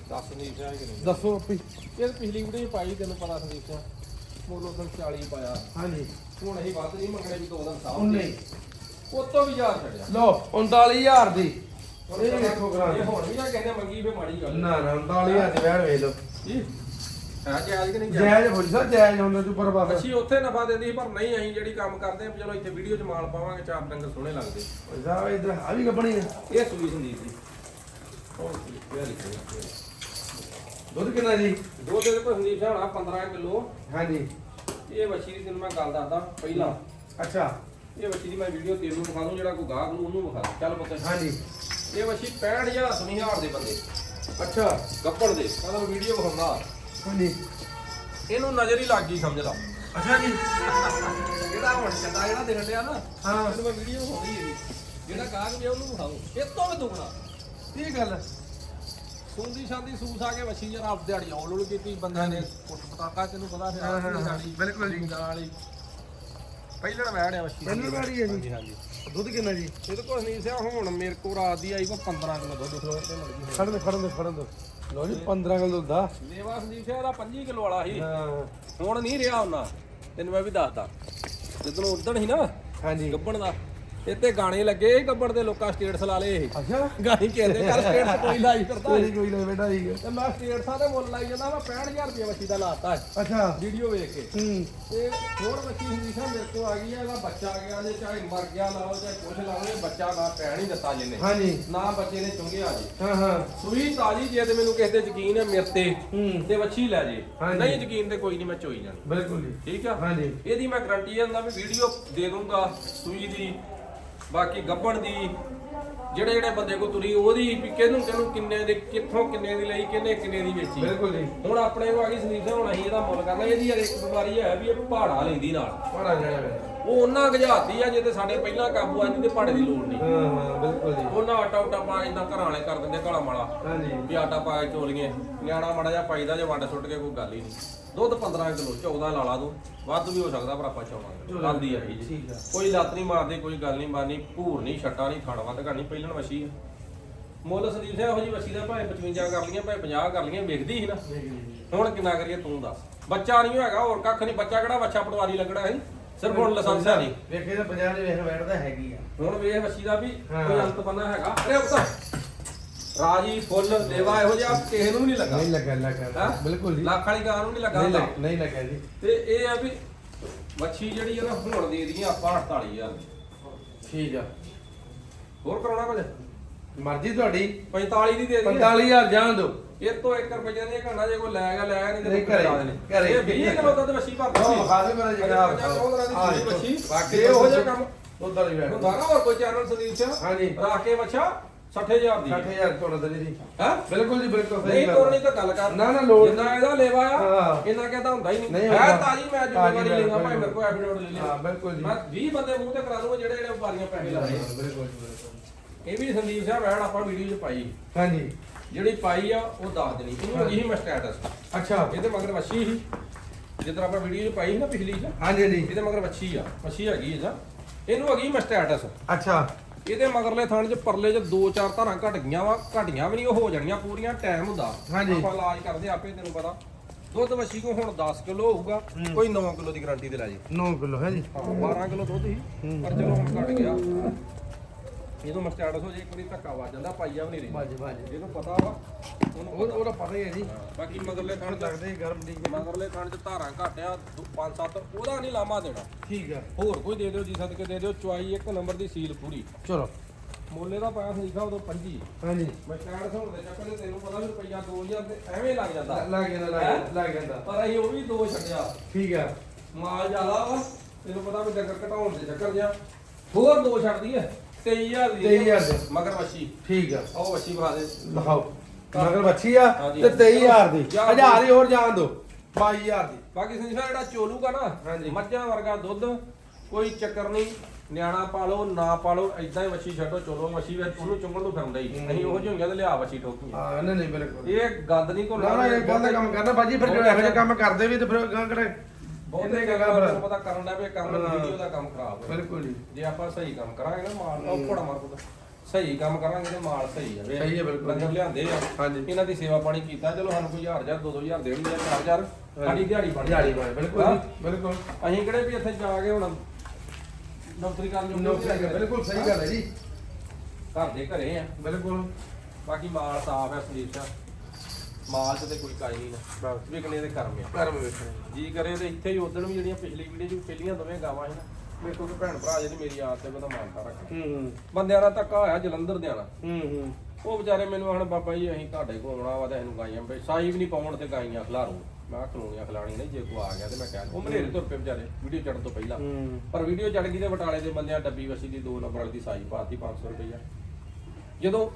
ਦੱਸ ਸੰਦੀਪ ਸਿੰਘ ਕਿ ਨਹੀਂ ਦੱਸੋ ਆਪੀ। ਇਹ ਤਾਂ ਪਿਛਲੀ ਵੀਡੀਓ 'ਚ ਪਾਈ ਤੈਨੂੰ ਪਤਾ ਸੰਦੀਪ ਸਿੰਘ। ਮੁੱਲ ਉਦੋਂ 40 ਪਾਇਆ। ਹਾਂਜੀ। ਹੁਣ ਅਸੀਂ ਵੱਧ ਨਹੀਂ ਮੰਗਣੇ ਵੀ ਦੋ ਦਿਨ ਸਾਹ ਉਨੇ ਉਤੋਂ ਵੀ ਯਾਰ ਛੱਡਿਆ। ਲੋ 39000 ਦੀ। ਇਹ ਵੇਖੋ ਹੁਣ ਵੀ ਨਾ ਕਹਿੰਦੇ ਮੰਗੀ ਫੇ ਮਾੜੀ ਗੱਲ। ਨਾ ਨਾ 39000 ਦੀ ਵੈਣ ਵੇਚ ਲੋ ਜੀ। ਹੈ ਜਾਇਜ਼ ਕਿ ਨਹੀਂ ਜਾਇਜ਼? ਜਾਇਜ਼ ਹੋ ਸਰ ਜਾਇਜ਼ ਹੁੰਦਾ ਤੂੰ ਪਰ ਅਸੀਂ ਉੱਥੇ ਨਫਾ ਦਿੰਦੀ ਸੀ, ਪਰ ਨਹੀਂ ਅਸੀਂ ਜਿਹੜੀ ਕੰਮ ਕਰਦੇ ਆ ਵੀ ਚਲੋ ਇੱਥੇ ਵੀਡੀਓ 'ਚ ਮਾਲ ਪਾਵਾਂਗੇ ਚਾਰ ਡੰਗਰ ਸੋਹਣੇ ਲੱਗਦੇ। ਸਾਹਿਬ ਇਧਰ ਆ ਵੀ ਗੱਬਣੀ ਆ। ਇਹ ਸੂਈ ਸੰਦੀਪ ਜੀ। ਹੋਰ ਕੀ, ਇਹ ਲਿਖਿਆ ਜੀ। ਦੁੱਧ ਕਿੰਨਾ ਜੀ? ਦੋ ਦਿਨ ਕੋਈ ਸੰਦੀਪ ਸਿੰਘ ਹੋਣਾ 15 ਕਿਲੋ। ਹਾਂਜੀ। ਇਹ ਵੱਛੀ ਦੀ ਤੈਨੂੰ ਮੈਂ ਗੱਲ ਦੱਸਦਾ ਪਹਿਲਾਂ। ਅੱਛਾ। ਇਹ ਵੱਛੀ ਦੀ ਮੈਂ ਵੀਡੀਓ ਤੈਨੂੰ ਵਿਖਾ ਦੂੰ ਜਿਹੜਾ ਕੋਈ ਗਾਹਕ ਨੂੰ ਉਹਨੂੰ ਵਿਖਾ ਦੂੰ। ਚੱਲ ਪੁੱਤ। ਹਾਂਜੀ। ਇਹ ਵੱਛੀ 65000 ਸੁਨੀਹਾਰ ਦੇ ਬੰਦੇ। ਅੱਛਾ। ਗੱਪੜ ਦੇ ਮਤਲਬ ਵੀਡੀਓ ਵਿਖਾਉਂਦਾ ਹਾਂਜੀ। ਇਹਨੂੰ ਨਜ਼ਰ ਹੀ ਲੱਗ ਗਈ ਸਮਝ ਲਾ। ਅੱਛਾ ਜੀ। ਜਿਹੜਾ ਹੁਣ ਚੱਲਦਾ ਜਿਹੜਾ ਦੇਖ ਲਿਆ ਨਾ ਹਾਂ। ਇਹਨੂੰ ਮੈਂ ਵੀਡੀਓ ਵਿਖਾਉਂਦੀ ਹੈ ਜਿਹੜਾ ਗਾਹਕ ਵੀ ਆ ਉਹਨੂੰ ਵਿਖਾਉ ਇਹ ਤੋਂ ਵੀ ਦੁਗਣਾ। ਇਹ ਗੱਲ ਸੁੰਦੀ ਸ਼ਾਂਦੀ ਸੂਸ ਆ ਕੇ ਵੱਛੀ ਜਰਾ ਆਪ ਦਿਹਾੜੀ ਆਉਣ ਲੋੜ ਕੀਤੀ ਬੰਦਿਆਂ ਨੇ ਕੁੱਟ ਪਟਾਕਾ ਤੈਨੂੰ ਪਤਾ ਫਿਰ ਹਾਂ, ਹਾਂ, ਹਾਂ, ਬਿਲਕੁਲ ਜੀ। ਜ਼ਿੰਦਾਂ ਵਾਲੀ। ਪਹਿਲਣ ਵੈੜ ਆ ਵੱਛੀ। ਪਹਿਲਣ ਵੈੜ ਹੀ ਆ ਜੀ? ਹਾਂਜੀ ਹਾਂਜੀ। ਦੁੱਧ ਕਿੰਨਾ ਜੀ? ਇਹਦੇ ਕੋਲ ਨਹੀਂ ਸਿਆ ਹੁਣ ਮੇਰੇ ਕੋਲ ਰਾਤ ਦੀ ਆਈ ਕੋ 15 ਕਿਲੋ ਦੁੱਧ। ਫਲੋਰ ਤੇ ਮਿਲ ਗਈ ਖੜਨ ਦੇ ਖੜਨ ਦੇ ਖੜਨ ਦੇ। ਲੋ ਜੀ 15 ਕਿਲੋ ਦੁੱਧ ਆ। ਦੇਵਾ ਸੰਦੀਪ ਸਿੰਘ ਦਾ 25 ਕਿਲੋ ਵਾਲਾ ਸੀ। ਹਾਂ। ਹੁਣ ਨਹੀਂ ਰਿਹਾ ਉਹਨਾਂ। ਤੈਨੂੰ ਮੈਂ ਵੀ ਦੱਸਦਾ। ਜਦੋਂ ਉਦਣ ਸੀ ਨਾ ਹਾਂਜੀ। ਗੱਬਣ ਦਾ। ਇੱਥੇ ਗਾਣੇ ਲੱਗੇ ਸੀ ਗੱਬਣ ਦੇ ਲੋਕਾਂ ਸਟੇਟਸ ਲਾ ਲਏ ਇਹ। ਅੱਛਾ। ਗਾਣੀ ਕਹਿੰਦੇ ਕਰ ਸਟੇਟਸ ਕੋਈ ਲਾਈ ਫਿਰਦਾ ਕੋਈ ਕੋਈ ਨਾ ਬੇਟਾ ਜੀ ਤੇ ਮੈਂ ਸਟੇਟਸਾਂ ਦੇ ਮੁੱਲ ਲਾਈ ਜਾਂਦਾ ਮੈਂ 65000 ਰੁਪਏ ਵੱਛੀ ਦਾ ਲਾਤਾ ਅੱਛਾ। ਵੀਡੀਓ ਵੇਖ ਕੇ। ਹੂੰ। ਤੇ ਹੋਰ ਬੱਚੀ ਹੁੰਦੀ ਸੀ ਮੇਰੇ ਕੋਲ ਆ ਗਈ ਆ ਇਹਦਾ ਬੱਚਾ ਆ ਗਿਆ ਜੇ ਚਾਹੇ ਮਰ ਗਿਆ ਲਾਓ ਚਾਹੇ ਕੁਛ ਲਾਓ ਇਹ ਬੱਚਾ ਨਾ ਪੈਣ ਹੀ ਦਿੱਤਾ ਜਿਹਨੇ ਹਾਂਜੀ। ਨਾ ਬੱਚੇ ਨੇ ਚੁੰਗਿਆ ਜੀ। ਹਾਂ ਹਾਂ। ਸੂਈ ਤਾਜੀ ਜੇ ਤੇ ਮੈਨੂੰ ਕਿਸੇ ਤੇ ਯਕੀਨ ਹੈ ਮੇਰੇ ਤੇ ਹੂੰ। ਤੇ ਵੱਛੀ ਲੈ ਜੇ। ਹਾਂਜੀ। ਨਹੀਂ ਯਕੀਨ ਤੇ ਕੋਈ ਨਹੀਂ ਮੈਂ ਚੋਈ ਜਾਣੀ। ਬਿਲਕੁਲ ਜੀ। ਠੀਕ ਆ? ਹਾਂਜੀ। ਇਹਦੀ ਮੈਂ ਗਰੰਟੀ ਜਾਂਦਾ ਵੀ ਵੀਡੀਓ ਦੇ ਦੂੰਗਾ ਸੂਈ ਦੀ। ਬਾਕੀ ਗੱਬਣ ਦੀ ਜਿਹੜੇ ਜਿਹੜੇ ਬੰਦੇ ਕੋ ਤੁਰੀ ਉਹਦੀ ਵੀ ਕਿਹਨੂੰ ਕਿਹਨੂੰ ਕਿੰਨੇ ਦੇ ਕਿੱਥੋਂ ਕਿੰਨੇ ਦੀ ਲਈ ਕਿੰਨੇ ਕਿੰਨੇ ਦੀ ਵੇਚੀ। ਬਿਲਕੁਲ ਜੀ। ਹੁਣ ਆਪਣੇ ਕੋ ਆ ਗਈ ਸੰਦੀਪ ਸਿੰਘ ਹੁਣ ਅਸੀਂ ਇਹਦਾ ਮੁੱਲ ਕਰਨਾ ਇਹਦੀ ਯਾਰ ਇੱਕ ਬਿਮਾਰੀ ਹੈ ਵੀ ਇਹ ਪਹਾੜਾ ਲੈਂਦੀ ਨਾਲ। ਜਣਾ ਵੇ ਉਹ ਉਹਨਾਂ ਗਝਾਤੀ ਆ ਜੇ ਤੇ ਸਾਡੇ ਪਹਿਲਾਂ ਕਾਬੂ ਆ ਜਾਂਦੀ ਤੇ ਪਹਾੜੇ ਦੀ ਲੋੜ ਨਹੀਂ। ਹਾਂ ਹਾਂ ਬਿਲਕੁਲ ਜੀ। ਉਹਨਾਂ ਆਟਾ ਉਟਾ ਪਾ ਇਦਾਂ ਘਰਾਂ ਵਾਲੇ ਕਰ ਦਿੰਦੇ ਕਾਲਾ ਮਾਲਾ ਹਾਂਜੀ। ਵੀ ਆਟਾ ਪਾ ਕੇ ਚੋਲੀਏ ਨਿਆਣਾ ਮਾੜਾ ਜਿਹਾ ਪਾਈਦਾ ਜੇ ਵੰਡ ਸੁੱਟ ਕੇ ਕੋਈ ਗੱਲ ਹੀ ਨਹੀਂ। ਦੁੱਧ 15 ਕਿਲੋ 14 ਲਾ ਲਾ ਤੂੰ। ਵੱਧ ਵੀ ਹੋ ਸਕਦਾ ਪਰ ਆਪਾਂ ਚਾਵਾਂਗੇ ਲਾਂਦੀ ਆ ਇਹ ਜੀ ਠੀਕ ਆ। ਕੋਈ ਲੱਤ ਨਹੀਂ ਮਾਰਦੀ ਕੋਈ ਗੱਲ ਨਹੀਂ ਮਾਰਨੀ ਭੂਰ ਨਹੀਂ ਛੱਟਾ ਨਹੀਂ ਥਣ ਵੱਧ ਘਾਣੀ ਪਹਿਲਣ ਵਸ਼ੀ ਆ। ਮੁੱਲ ਸੰਦੀਪ ਸਿੰਘ ਇਹੋ ਜੀ ਵਸ਼ੀ ਦਾ ਭਾਵੇਂ 55 ਕਰ ਲਈਆਂ ਭਾਵੇਂ 50 ਕਰ ਲਈਆਂ ਵੇਖਦੀ ਸੀ ਨਾ। ਹੁਣ ਕਿੰਨਾ ਕਰੀਏ ਤੂੰ ਦੱਸ। ਬੱਚਾ ਨਹੀਂ ਹੈਗਾ ਹੋਰ ਕੱਖ ਨਹੀਂ। ਬੱਚਾ ਕਿਹੜਾ ਬੱਚਾ ਪਟਵਾਰੀ ਲੱਗਣਾ ਸੀ? ਸਿਰਫ ਹੁਣ ਲਾਇਸੈਂਸ ਹੈ ਨਹੀਂ। ਵੇਖੇ ਤਾਂ ਪੰਜਾਬ ਦੇ ਵੇਖ ਬੈਠਦਾ ਹੈਗੀ ਆ। ਹੁਣ ਵੇਖ ਵਸ਼ੀ ਦਾ ਵੀ ਹਾਂ। ਕੋਈ ਅੰਤ ਬੰਨਾ ਹੈਗਾ। ਅਰੇ ਉੱਤਾ ਰਾਜੀ ਫੁੱਲ ਦੇਵਾ ਇਹੋ ਜਿਹਾ ਕਿਸੇ ਨੂੰ ਵੀ ਨਹੀਂ ਲੱਗਾ। ਨਹੀਂ ਲੱਗਾ ਲੱਗਾ। ਹੈਂ? ਬਿਲਕੁਲ ਜੀ। ਲੱਖ ਵਾਲੀ ਗਾਂ ਨੂੰ ਨਹੀਂ ਲੱਗਾ ਨਹੀਂ ਹੁੰਦਾ। ਲੱਗ- ਨਹੀਂ ਲੱਗਾ ਜੀ। ਤੇ ਇਹ ਆ ਵੀ ਵੱਛੀ ਜਿਹੜੀ ਆ ਨਾ ਹੁਣ ਦੇ ਦੀਆਂ ਆਪਾਂ 48000 ਠੀਕ ਆ। ਹੋਰ ਕਰਾਉਣਾ ਕੁਝ? ਮਰਜ਼ੀ ਤੁਹਾਡੀ। 45 ਦੀ ਦੇ ਦਈਏ। 45000 ਜਾਣ ਦਿਓ। ਇਹ ਤੋਂ 1 ਰੁਪਏ ਦੀਆਂ ਘਣਾ ਜੇ ਕੋਈ ਲੈ ਗਿਆ ਲੈ ਗਿਆ ਨਹੀਂ ਨਹੀਂ, ਘਰੇ, ਘਰੇ। ਇਹ 20 ਕਿਲੋ ਦੁੱਧ ਵੱਛੀ ਭਰਦੀ ਉਹ ਖਾਦੇ ਮੇਰਾ ਜਗ੍ਹਾ ਦੀ ਵੱਛੀ ਬਾਕੀ ਇਹ ਹੋ ਜਾ ਕੰਮ। ਦੁੱਧ ਵਾਲੀ ਬੈਠ। ਹੁੰਦਾ ਨਾ ਹੋਰ ਕੋਈ ਚੈਨਲ ਸੰਦੀਪ ਸਿੰਘ? ਹਾਂਜੀ। ਰੱਖ ਕੇ 60000 ਦੀ। 60000 ਤੁਹਾਡਾ ਦਲੀ ਦੀ ਹੈ? ਬਿਲਕੁਲ ਜੀ ਬਿਲਕੁਲ ਸਹੀ ਨਹੀਂ ਗੱਲ ਤੋਰਨੀ ਤਾਂ ਗੱਲ ਕਰ। ਨਾ, ਨਾ, ਲੋੜ ਜਿੰਨਾ ਇਹਦਾ ਲੈਵਾ ਆ ਹਾਂ। ਇੰਨਾ ਕਹਿੰਦਾ ਹੁੰਦਾ ਹੀ ਨਹੀਂ। ਨਹੀਂ ਹੁੰਦਾ। ਹੈ ਤਾਜੀ ਮੈਂ ਤਾਜ਼ੀ ਜ਼ਿੰਮੇਵਾਰੀ ਮੈਂ ਲੈਣਾ ਭਾਈ ਬਿਲਕੁਲ। ਮੇਰੇ ਕੋਲ ਐਫੀਡੇਵਿਟ ਲੈ ਲਿਆ ਹਾਂ ਬਿਲਕੁਲ ਜੀ। ਮੈਂ 20 ਬੰਦੇ ਮੂੰਹ ਤੇ ਕਰਾ ਦੂੰਗਾ ਜਿਹੜੇ ਜਿਹੜੇ ਵਪਾਰੀਆਂ ਪੈਸੇ ਲਾ ਰਹੇ ਆ। ਬਿਲਕੁਲ ਜੀ ਬਿਲਕੁਲ। ਇਹ ਵੀ ਸੰਦੀਪ ਸਾਹਿਬ ਐਡ ਆਪਾਂ ਵੀਡੀਓ 'ਚ ਪਾਈ। ਹਾਂਜੀ। ਜਿਹੜੀ ਪਾਈ ਆ ਉਹ ਦੱਸ ਦੇਣੀ। ਇਹਨੂੰ ਹੈਗੀ ਸੀ ਮੈਂ ਸਟੇਟਸ ਅੱਛਾ। ਇਹਦੇ ਮਗਰ ਵੱਛੀ ਸੀ। ਜਿੱਦਾਂ ਆਪਾਂ ਵੀਡੀਓ 'ਚ ਪਾਈ ਸੀ ਨਾ ਪਿਛਲੀ 'ਚ। ਹਾਂਜੀ ਜੀ ਇਹਦੇ ਮਗਰ ਵੱਛੀ ਆ। ਵੱਛੀ ਹੈਗੀ ਇਹਦਾ। ਇਹਨੂੰ ਹੈਗੀ ਮੈਂ ਸਟੇਟਸ ਅੱਛਾ। ਇਹਦੇ ਮਗਰਲੇ ਥਣ 'ਚ ਪਰਲੇ 'ਚ ਦੋ ਚਾਰ ਧਾਰਾਂ ਘਟ ਗਈਆਂ ਵਾ ਘਟੀਆਂ ਵੀ ਨਹੀਂ ਉਹ ਹੋ ਜਾਣੀਆਂ ਪੂਰੀਆਂ ਟਾਈਮ ਹੁੰਦਾ ਹਾਂਜੀ। ਆਪਾਂ ਇਲਾਜ ਕਰਦੇ ਆਪੇ ਤੈਨੂੰ ਪਤਾ। ਦੁੱਧ ਵੱਛੀ ਕੋ ਹੁਣ 10 ਕਿਲੋ ਹੋਊਗਾ ਕੋਈ 9 ਕਿਲੋ ਦੀ ਗਾਰੰਟੀ ਤੇ ਲੈ ਜੀ 9 ਕਿਲੋ ਹੈ ਜੀ ਹਾਂ 12 ਕਿਲੋ ਦੁੱਧ ਸੀ ਪਰ ਚਲੋ ਹੁਣ ਘਟ ਗਿਆ। ਇਹਨੂੰ ਮਸਟਾਰਡ ਹੋ ਜੇ ਇੱਕ ਵਾਰੀ ਧੱਕਾ ਵੱਜ ਜਾਂਦਾ ਪਾਈਆ ਵੀ ਨਹੀਂ ਰਹੀ ਬਾਜੀ ਬਾਜੀ ਇਹਨੂੰ ਪਤਾ ਵਾ ਉਹਨੂੰ ਉਹ ਉਹਦਾ ਪਤਾ ਹੀ ਹੈ ਜੀ ਬਾਕੀ ਮਗਰਲੇ ਥਣ 'ਚ ਲੱਗਦੇ ਗਰਮ ਦੀ ਮਗਰਲੇ ਥਣ 'ਚ ਧਾਰਾਂ ਘਟਿਆ 5-7 ਉਹਦਾ ਨਹੀਂ ਲਾਮਾ ਦੇਣਾ। ਠੀਕ ਆ। ਹੋਰ ਕੋਈ ਦੇ ਦਿਓ ਜੀ ਸਦਕੇ ਦੇ ਦਿਓ ਚੁਆਈ ਇੱਕ ਨੰਬਰ ਦੀ ਸੀਲ ਪੂਰੀ। ਚਲੋ। ਮੋਲੇ ਦਾ ਪਾਇਆ ਲਿਖਾ ਉਦੋਂ 25 ਹਾਂਜੀ। ਮੈਂ ਸਟੈਂਡ ਹੋਣ ਦੇ ਚੱਕਰ ਤੇ ਤੈਨੂੰ ਪਤਾ ਵੀ ਰੁਪਈਆ 2000 ਤੇ ਐਵੇਂ ਲੱਗ ਜਾਂਦਾ। ਲੱਗ ਜਾਂਦਾ ਲੱਗ ਜਾਂਦਾ, ਲੱਗ ਜਾਂਦਾ। ਪਰ ਅਸੀਂ ਉਹ ਵੀ ਦੋ ਛੱਡਿਆ। ਠੀਕ ਆ। ਮਾਲ ਜ਼ਿਆਦਾ ਵਾ ਤੈਨੂੰ ਪਤਾ ਵੀ ਡੰਗਰ ਘਟਾਉਣ ਦੇ ਚੱਕਰ ਜਿਆ ਹੋਰ ਦੋ ਛੱਡਦੀ ਐ 23000 ਦੀ 23,000 ਦੀ। ਮਗਰ ਵੱਛੀ ਠੀਕ ਆ। ਉਹ ਵੱਛੀ ਬਣਾ ਦੇ। ਦਿਖਾਓ। ਮਗਰ ਬੱਚੀ ਆ ਹਾਂਜੀ। ਤੇ 23000 ਦੀ। ਜਾ। 1000 ਹੀ ਹੋਰ ਜਾਣ ਦਿਓ 22000 ਦੀ। ਬਾਕੀ ਸੰਜੀਵਾ ਜਿਹੜਾ ਚੋਲੂਗਾ ਨਾ ਹਾਂਜੀ। ਮੱਝਾਂ ਵਰਗਾ ਦੁੱਧ ਕੋਈ ਚੱਕਰ ਨਹੀਂ। ਨਿਆਣਾ ਪਾ ਲਓ ਨਾ ਪਾ ਲਓ ਇਦਾਂ ਹੀ ਵੱਛੀ ਛੱਡੋ ਚੋਲੋ। ਵੱਛੀ ਵਿੱਚ ਉਹਨੂੰ ਚੁੰਗਣ ਨੂੰ ਫਿਰਦਾ ਹੀ। ਅਸੀਂ ਉਹ ਜਿਹੀਆਂ ਤੇ ਲਿਆ ਵੱਛੀ ਠੋਕੀ ਹਾਂ ਨਹੀਂ ਨਹੀਂ ਬਿਲਕੁਲ। ਇਹ ਗੰਦ ਨਹੀਂ ਨਾ ਨਾ ਇਹ ਗੱਲ ਦਾ ਕੰਮ ਕਰਨਾ। ਬਾਜੀ ਫਿਰ ਜੋ ਇਹੋ ਜਿਹਾ ਕੰਮ ਕਰਦੇ ਵੀ ਤੇ ਫਿਰ ਗਾਂ ਕਿਹੜੇ ਬਹੁਤੇ ਗੱਲਾਂ ਤੁਹਾਨੂੰ ਪਤਾ ਕਰਨ ਦਾ ਵੀ ਕੰਮ। ਵੀਡੀਓ ਦਾ ਕੰਮ ਖਰਾਬ ਹੈ ਬਿਲਕੁਲ ਜੀ। ਜੇ ਆਪਾਂ ਸਹੀ ਕੰਮ ਕਰਾਂਗੇ ਨਾ ਮਾਰ ਉਹ ਘੋੜਾ ਮਾਰ ਪੁੱਤ ਸਹੀ ਕੰਮ ਕਰਾਂਗੇ ਤੇ ਮਾਲ ਸਹੀ ਆਵੇ ਸਹੀ ਹੈ, ਬਿਲਕੁਲ। ਡੰਗਰ ਲਿਆਂਦੇ ਆ ਹਾਂਜੀ। ਇਹਨਾਂ ਦੀ ਸੇਵਾ ਪਾਣੀ ਕੀਤਾ ਚਲੋ ਸਾਨੂੰ ਕੋਈ 1000 ਜਾਂ 2000 ਦੇਣਗੇ 4000 ਸਾਡੀ ਦਿਹਾੜੀ ਬਣ ਦਿਹਾੜੀ ਬਾਰੇ ਬਿਲਕੁਲ। ਜੀ, ਬਿਲਕੁਲ। ਅਸੀਂ ਕਿਹੜੇ ਵੀ ਇੱਥੇ ਜਾ ਕੇ ਹੁਣ ਨੌਕਰੀ ਕਰਨ ਜੋਗੇ ਨੌਕਰੀ ਕਰ ਬਿਲਕੁਲ ਸਹੀ ਗੱਲ ਹੈ ਜੀ। ਘਰ ਦੇ ਘਰੇ ਆ। ਬਿਲਕੁਲ। ਬਾਕੀ ਮਾਲ ਸਾਫ਼ ਹੈ ਸੰਦੀਪ ਸਿੰਘ ਮਾਲ 'ਚ ਤੇ ਕੋਈ ਕਾਈ ਨਹੀਂ ਨਾ। ਵਿਕਣੇ ਦੇ ਕਰਮ ਆ। ਵਿੱਚ ਵੇਖਣਾ ਜੀ ਕਰੇ ਤੇ ਇੱਥੇ ਹੀ ਉਦੋਂ ਵੀ ਜਿਹੜੀਆਂ ਪਿਛਲੀ ਵੀਡੀਓ 'ਚ ਪਹਿਲੀਆਂ ਦੋਵੇਂ ਗਾਵਾਂ ਸੀ ਨਾ ਮੇਰੇ ਕੋਲ ਭੈਣ ਭਰਾ ਜਿਹੜੀ ਮੇਰੀ ਆਦਤ ਤੇ ਉਹਦਾ ਮਾਨਤਾ ਰੱਖ ਹੂੰ ਬੰਦਿਆਂ ਦਾ ਧੱਕਾ ਹੋਇਆ ਜਲੰਧਰ ਦੇ। ਨਾਲ ਹੂੰ ਹੂੰ। ਉਹ ਵਿਚਾਰੇ ਮੈਨੂੰ ਆਣ ਬਾਬਾ ਜੀ ਅਸੀਂ ਤੁਹਾਡੇ ਕੋਲ ਆਉਣਾ ਵਾ ਤੇ ਇਹਨੂੰ ਗਾਈਆਂ ਬਈ ਸਾਈ ਵੀ ਨਹੀਂ ਪਾਉਣ ਤੇ ਗਾਈਆਂ ਖਿਲਾਰੋ। ਮੈਂ ਖਲੋਣੀਆਂ ਖਿਲਾਣੀ ਨਹੀਂ ਜੇ ਕੋ ਆ ਗਿਆ ਤੇ ਮੈਂ ਕਹਿ ਉਹ ਮਨੇਰੇ ਤੁਰ ਪਏ ਵਿਚਾਰੇ ਵੀਡੀਓ ਚੜਨ ਤੋਂ ਪਹਿਲਾਂ। ਹੂੰ। ਪਰ ਵੀਡੀਓ ਚੜ ਗਈ ਤੇ ਬਟਾਲੇ ਦੇ ਬੰਦਿਆਂ ਡੱਬੀ ਵਸੀ ਦੀ 2 ਨੰਬਰ ਵਾਲੀ ਦੀ ਸਾਈ ਪਾਤੀ 500 ਰੁਪਈਆ। ਜਦੋਂ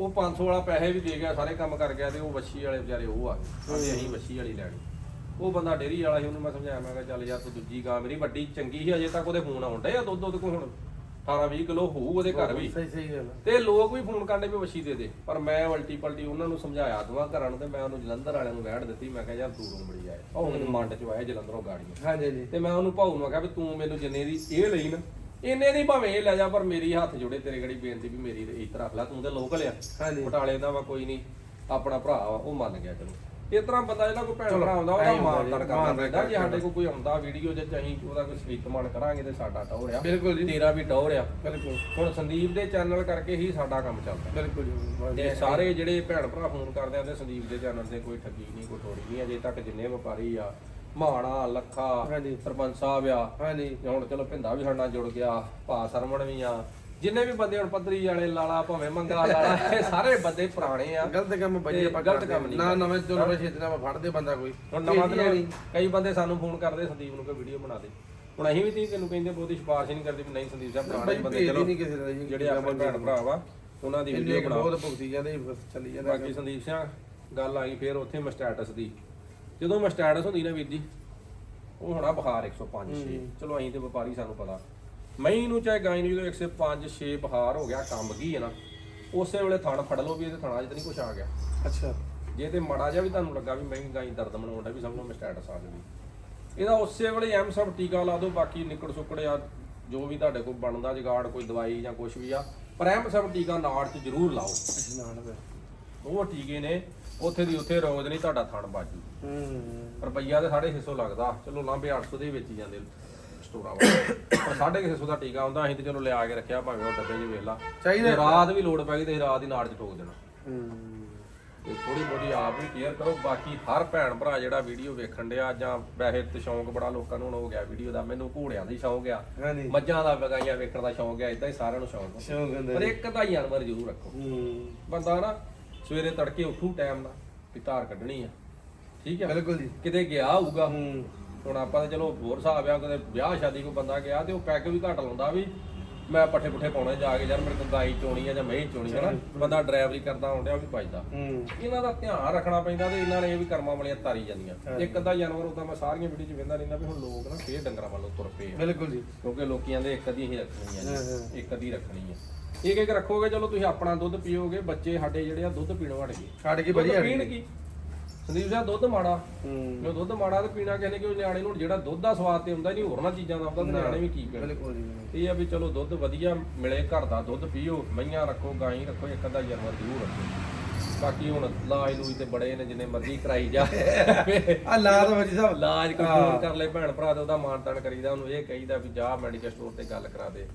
ਉਹ 500 ਵਾਲਾ ਪੈਸੇ ਵੀ ਦੇ ਗਿਆ ਸਾਰੇ ਕੰਮ ਕਰ ਗਿਆ ਤੇ ਉਹ ਵੱਛੀ ਵਾਲੇ ਵਿਚਾਰੇ ਉਹ ਆ ਗਏ। ਕਹਿੰਦੇ ਅਸੀਂ ਵੱਛੀ ਵਾਲੀ ਲੈਣੀ। ਉਹ ਬੰਦਾ ਡੇਰੀ ਵਾਲਾ ਸੀ ਉਹਨੂੰ ਮੈਂ ਸਮਝਾਇਆ ਮੈਂ ਕਿਹਾ ਚੱਲ ਯਾਰ ਤੂੰ ਦੂਜੀ ਗਾਂ ਮੇਰੀ ਵੱਡੀ ਚੰਗੀ ਸੀ ਅਜੇ ਤੱਕ ਉਹਦੇ ਫੋਨ ਡਏ ਆ ਦੁੱਧ ਉਹਦੇ ਕੋਲ ਹੁਣ 18 20 ਕਿਲੋ ਹੋਊ ਉਹਦੇ ਘਰ ਵੀ। ਸਹੀ ਸਹੀ ਗੱਲ। ਤੇ ਲੋਕ ਵੀ ਫੋਨ ਕਰਦੇ ਵੀ ਵਸ਼ੀ ਦੇ ਦੇ। ਪਰ ਮੈਂ ਉਲਟੀ ਪਲਟੀ ਉਹਨਾਂ ਨੂੰ ਸਮਝਾਇਆ ਦਵਾ ਘਰਾਂ ਨੂੰ ਤੇ ਮੈਂ ਉਹਨੂੰ ਜਲੰਧਰ ਵਾਲਿਆਂ ਨੂੰ ਵੈੜ ਦਿੱਤੀ ਮੈਂ ਕਿਹਾ ਯਾਰ ਦੂਰੋਂ ਬੜੀ ਆਏ। ਉਹ ਮੈਨੂੰ ਮੰਡ ਚ ਆਇਆ ਜਲੰਧਰੋਂ ਗਾੜੀਆਂ। ਹਾਂਜੀ ਜੀ ਤੇ ਮੈਂ ਉਹਨੂੰ ਭਾਊ ਨੂੰ ਆਖਿਆ ਵੀ ਤੂੰ ਮੈਨੂੰ ਜਿੰਨੇ ਦੀ ਇਹ ਲਈ ਨਾ ਇੰਨੇ ਦੀ ਭਾਵੇਂ ਇਹ ਲੈ ਜਾ ਪਰ ਮੇਰੀ ਹੱਥ ਜੋੜੇ ਤੇਰੇ ਗੜੀ ਬੇਨਤੀ ਵੀ ਮੇਰੀ ਇੱਜ਼ਤ ਰੱਖ ਲੈ ਤੂੰ ਤੇ ਲੋਕਲ ਆ। ਹਾਂਜੀ। ਬਟਾਲੇ ਦਾ ਵਾ ਕੋਈ ਨਹੀਂ ਆਪਣਾ ਭਰਾ ਵਾ ਉਹ ਮੰਨ ਗਿਆ ਚਲੋ ਇਸ ਤਰ੍ਹਾਂ ਬੰਦਾ ਜਿਹੜਾ ਕੋਈ ਭੈਣ ਭਰਾ ਆਉਂਦਾ ਉਹਦਾ ਮਾਣ ਤਾਣ ਕਰਨਾ ਮਾਣ ਪੈਂਦਾ। ਜੇ ਸਾਡੇ ਕੋਲ ਕੋਈ ਆਉਂਦਾ ਵੀਡੀਓ ਜੇ ਅਸੀਂ ਉਹਦਾ ਕੋਈ ਸਵੀਤ ਮਾਨ ਕਰਾਂਗੇ ਤੇ ਸਾਡਾ ਟੌਰ ਆ। ਬਿਲਕੁਲ ਜੀ। ਤੇਰਾ ਵੀ ਟੌਰ ਆ। ਬਿਲਕੁਲ। ਹੁਣ ਸੰਦੀਪ ਦੇ ਚੈਨਲ ਕਰਕੇ ਹੀ ਸਾਡਾ ਕੰਮ ਚੱਲਦਾ। ਬਿਲਕੁਲ ਜੀ ਤੇ ਸਾਰੇ ਜਿਹੜੇ ਭੈਣ ਭਰਾ ਫੋਨ ਕਰਦੇ ਆ ਤੇ ਸੰਦੀਪ ਦੇ ਚੈਨਲ ਤੇ ਕੋਈ ਠੱਗੀ ਨਹੀਂ ਕੋਈ ਥੋੜੀ ਨਹੀਂ ਅਜੇ ਤੱਕ ਜਿੰਨੇ ਵਪਾਰੀ ਆ ਮਾਣਾ ਲੱਖਾ ਹਾਂਜੀ। ਸਰਪੰਚ ਸਾਹਿਬ ਆ। ਹਾਂਜੀ। ਤੇ ਹੁਣ ਚਲੋ ਭਿੰਦਾ ਵੀ ਸਾਡੇ ਨਾਲ ਜੁੜ ਗਿਆ ਭਾ ਸਰਮਣ ਵੀ ਆ। ਜਿੰਨੇ ਵੀ ਬੰਦੇ ਹੁਣ ਪੱਧਰੀ ਵਾਲੇ ਲਾਲਾ ਭਾਵੇਂ ਮੰਗਾ ਲਾਲਾ ਇਹ ਸਾਰੇ ਬੰਦੇ ਪੁਰਾਣੇ ਆ। ਗਲਤ ਕੰਮ ਭਾਈ ਤੇ ਆਪਾਂ ਗਲਤ ਕਰਦੇ ਕੰਮ ਨਹੀਂ ਨਾ ਨਵੇਂ ਤੋਂ ਨਵੇਂ ਛੇਤਨਾ ਆਪਾਂ ਫੜਦੇ ਬੰਦਾ ਕੋਈ। ਹੁਣ ਨਵਾਂ ਦਿਨ ਨਹੀਂ। ਕਈ ਬੰਦੇ ਸਾਨੂੰ ਫੋਨ ਕਰਦੇ ਸੰਦੀਪ ਨੂੰ ਕੋਈ ਵੀਡੀਓ ਬਣਾ ਦੇ। ਹੁਣ ਅਸੀਂ ਵੀ ਤੀ ਤੈਨੂੰ ਕਹਿੰਦੇ ਬਹੁਤੀ ਸਿਫਾਰਿਸ਼ ਨਹੀਂ ਕਰਦੇ ਵੀ ਨਹੀਂ ਸੰਦੀਪ ਸਾਹਿਬ ਪੁਰਾਣੇ ਬੰਦੇ ਭੇਜ ਚਲੋ। ਨਹੀਂ ਕਿਸੇ ਦਾ ਜੀ ਜਿਹੜੇ ਆਪਣੇ ਭੈਣ ਭਰਾ ਵਾ ਉਹਨਾਂ ਦੀ ਇੰਨੇ ਵੀਡੀਓ ਕੁ ਬਣਾਓ ਬਹੁਤ ਭੁਗਤੀ ਜਾਂਦੇ ਬਸ ਚੱਲੀ ਜਾਂਦਾ। ਬਾਕੀ ਸੰਦੀਪ ਸਿੰਘ ਗੱਲ ਆ ਗਈ ਫੇਰ ਉੱਥੇ ਮਸਟੈਟਸ ਦੀ। ਜਦੋਂ ਮਸਟੈਟਸ ਹੁੰਦੀ ਨਾ ਵੀਰ ਜੀ ਉਹ ਹੋਣਾ ਬੁਖਾਰ 105 6 ਚਲੋ ਅਸੀਂ ਤੇ ਵਪਾਰੀ ਸਾਨੂੰ ਪਤਾ। ਮਈ ਨੂੰ ਚਾਹੇ ਨੂੰ ਜਦੋਂ 105 6 ਬੁਖਾਰ ਹੋ ਗਿਆ ਕੰਮ ਗਈ ਹੈ ਨਾ ਉਸੇ ਵੇਲੇ ਥਣ ਫੜ ਲਓ ਵੀ ਇਹਦੇ ਥਣਾ ਤਾਂ ਨਹੀਂ ਕੁਛ ਆ ਗਿਆ। ਅੱਛਾ। ਜੇ ਤੇ ਮੜਾ ਜਿਹਾ ਵੀ ਤੁਹਾਨੂੰ ਲੱਗਾ ਵੀ ਮਹਿੰਗੀ ਗਾਈ ਦਰਦ ਮਨਾਉਂਦਾ ਵੀ ਸਮਝੋ ਮਸਟੈਟਸ ਆ ਜੂਗੀ। ਇਹਦਾ ਉਸੇ ਵੇਲੇ ਐਮ ਸਭ ਟੀਕਾ ਲਾ ਦਿਓ ਬਾਕੀ ਨਿਕੜ ਸੁੱਕੜ ਆ ਜੋ ਵੀ ਤੁਹਾਡੇ ਕੋਲ ਬਣਦਾ ਜਗਾੜ ਕੋਈ ਦਵਾਈ ਜਾਂ ਕੁਝ ਵੀ ਆ ਪਰ ਐਮ ਸਭ ਟੀਕਾ ਨਾੜ 'ਚ ਜ਼ਰੂਰ ਲਾਓ। ਅੱਛਾ ਨਾਲ ਦਾ ਉਹ ਟੀਕੇ ਨੇ ਉੱਥੇ ਦੀ ਉੱਥੇ ਰੋਜ਼ ਨਹੀਂ ਤੁਹਾਡਾ ਥਣ ਬਾਜੂ। ਹੂੰ। ਰੁਪਈਆ ਤੇ 650 ਲੱਗਦਾ। ਚਲੋ ਲਾਂਬੇ 800 ਦੇ ਵਿੱਚ ਹੀ ਜਾਂਦੇ ਸਟੋਰਾਂ ਵਾਲੇ। ਪਰ 650 ਦਾ ਟੀਕਾ ਹੁੰਦਾ ਅਸੀਂ ਤੇ ਚਲੋ ਲਿਆ ਕੇ ਰੱਖਿਆ ਭਾਵੇਂ ਉਹ ਡੱਬੇ 'ਚ ਵੇਖ ਲਾ। ਚਾਹੀਦਾ ਰਾਤ ਵੀ ਲੋੜ ਪੈ ਗਈ ਤੇ ਰਾਤ ਦੀ ਨਾੜ 'ਚ ਟੋਕ ਦੇਣਾ। ਹੂੰ। ਤੇ ਥੋੜੀ ਬਹੁਤੀ ਆਪ ਵੀ ਕੇਅਰ ਕਰੋ। ਬਾਕੀ ਹਰ ਭੈਣ ਭਰਾ ਜਿਹੜਾ ਵੀਡੀਓ ਵੇਖਣ ਡਿਆ ਜਾਂ ਵੈਸੇ ਤੇ ਸ਼ੌਂਕ ਬੜਾ ਲੋਕਾਂ ਨੂੰ ਹੁਣ ਹੋ ਗਿਆ ਵੀਡੀਓ ਦਾ। ਮੈਨੂੰ ਘੋੜਿਆਂ ਦਾ ਹੀ ਸ਼ੌਂਕ ਆ। ਹਾਂਜੀ। ਮੱਝਾਂ ਦਾ ਵਗਾਈਆਂ ਵੇਖਣ ਦਾ ਸ਼ੌਂਕ ਆ। ਇਦਾਂ ਹੀ ਸਾਰਿਆਂ ਨੂੰ ਸ਼ੌਂਕ ਆ। ਸ਼ੌਂਕ ਹੁੰਦਾ ਪਰ। ਇੱਕ ਤਾਂ ਜਾਨਵਰ ਜ਼ਰੂਰ ਰੱਖੋ। ਹੂੰ। ਬੰਦਾ ਨਾ ਸਵੇਰੇ ਤੜਕੇ ਉੱਠੂ ਟਾਈਮ ਨਾਲ ਵੀ ਧਾਰ ਕੱਢਣੀ ਆ। ਠੀਕ ਆ? ਬਿਲਕੁਲ ਜੀ। ਕਿਤੇ ਗਿਆ ਹੋਊਗਾ ਹੂੰ ਹੁਣ ਆਪਾਂ ਤਾਂ ਚਲੋ ਹੋਰ ਹਿਸਾਬ ਆ ਕਦੇ ਵਿਆਹ ਸ਼ਾਦੀ ਕੋਈ ਬੰਦਾ ਗਿਆ ਤੇ ਉਹ ਪੈਗ ਵੀ ਘੱਟ ਲਾਉਂਦਾ ਵੀ ਮੈਂ ਪੱਠੇ ਪੁੱਠੇ ਪਾਉਣੇ ਜਾ ਕੇ ਯਾਰ ਮੇਰੇ ਕੋਲ ਗਾਈ ਚੋਣੀ ਆ ਜਾਂ ਮਹੀਂ ਚੋਣੀ ਹੈ ਨਾ ਬੰਦਾ ਡਰਾਈਵਰੀ ਕਰਦਾ ਆਉਂਦਿਆ ਵੀ ਵੱਜਦਾ ਹੂੰ। ਇਹਨਾਂ ਦਾ ਧਿਆਨ ਰੱਖਣਾ ਪੈਂਦਾ ਤੇ ਇਹਨਾਂ ਨੇ ਇਹ ਵੀ ਕਰਮਾਂ ਵਾਲੀਆਂ ਤਾਰੀ ਜਾਂਦੀਆਂ। ਇੱਕ ਅੱਧਾ ਜਾਨਵਰ ਉਦਾਂ ਮੈਂ ਸਾਰੀਆਂ ਵੀਡੀਓ 'ਚ ਵੇਂਦਾ ਰਹਿੰਦਾ ਵੀ ਹੁਣ ਲੋਕ ਨਾ ਫੇਰ ਡੰਗਰਾਂ ਵੱਲੋਂ ਤੁਰ ਪਏ ਆ। ਬਿਲਕੁਲ ਜੀ। ਕਿਉਂਕਿ ਲੋਕੀਆਂ ਦੇ ਇੱਕ ਅੱਧੀ ਹੀ ਰੱਖਣੀ ਆ ਹਾਂ, ਹਾਂ। ਇੱਕ ਅੱਧੀ ਰੱਖਣੀ ਆ। ਇੱਕ ਇੱਕ ਰੱਖੋਗੇ ਚਲੋ ਤੁਸੀਂ ਆਪਣਾ ਦੁੱਧ ਪੀਓਗੇ ਬੱਚੇ ਸਾਡੇ ਜਿਹੜੇ ਆ ਦੁੱਧ ਪੀਣੋਂ ਹਟ ਗਏ ਛੱਡ ਕੇ ਦੁੱਧ ਵਧੀਆ ਪੀਣ ਕੀ? ਸੰਦੀਪ ਸਾਹਿਬ ਦੁੱਧ ਮਾੜਾ। ਹੂੰ। ਜੋ ਦੁੱਧ ਮਾੜਾ ਤੇ ਪੀਣਾ ਕਿਸੇ ਨੇ ਕਿ ਉਹ ਨਿਆਣੇ ਨੂੰ ਜਿਹੜਾ ਦੁੱਧ ਦਾ ਸਵਾਦ ਤੇ ਹੁੰਦਾ ਨਹੀਂ ਹੋਰ ਨਾ ਚੀਜ਼ਾਂ ਦਾ ਹੁੰਦਾ ਤੇ ਨਿਆਣੇ ਵੀ ਕੀ ਪੀਣ। ਬਿਲਕੁਲ ਜੀ ਇਹ ਆ ਵੀ ਚਲੋ ਦੁੱਧ ਵਧੀਆ ਮਿਲੇ ਘਰ ਦਾ ਦੁੱਧ ਪੀਓ ਮਈਆਂ ਰੱਖੋ ਗਾਈ ਰੱਖੋ ਇੱਕ ਅੱਧਾ ਜਾਨਵਰ ਜ਼ਰੂਰ ਰੱਖੋ। ਬਾਕੀ ਹੁਣ ਲਾਜ ਲੂਜ ਤੇ ਬੜੇ ਨੇ ਜਿੰਨੇ ਮਰਜ਼ੀ ਕਰਾਈ ਜਾ ਆ ਲਾ ਦੋ ਭਾਜੀ ਸਾਹਿਬ ਇਲਾਜ ਕੋਈ ਫੋਨ ਕਰ ਲੈ ਭੈਣ ਭਰਾ ਤੇ ਉਹਦਾ ਮਾਣ ਤਾਣ ਕਰੀਦਾ ਉਹਨੂੰ ਇਹ ਕਹੀਦਾ ਵੀ ਜਾ ਮੈਡੀਕਲ ਸਟੋਰ ਤੇ ਗੱਲ ਕਰਾ ਦੇ।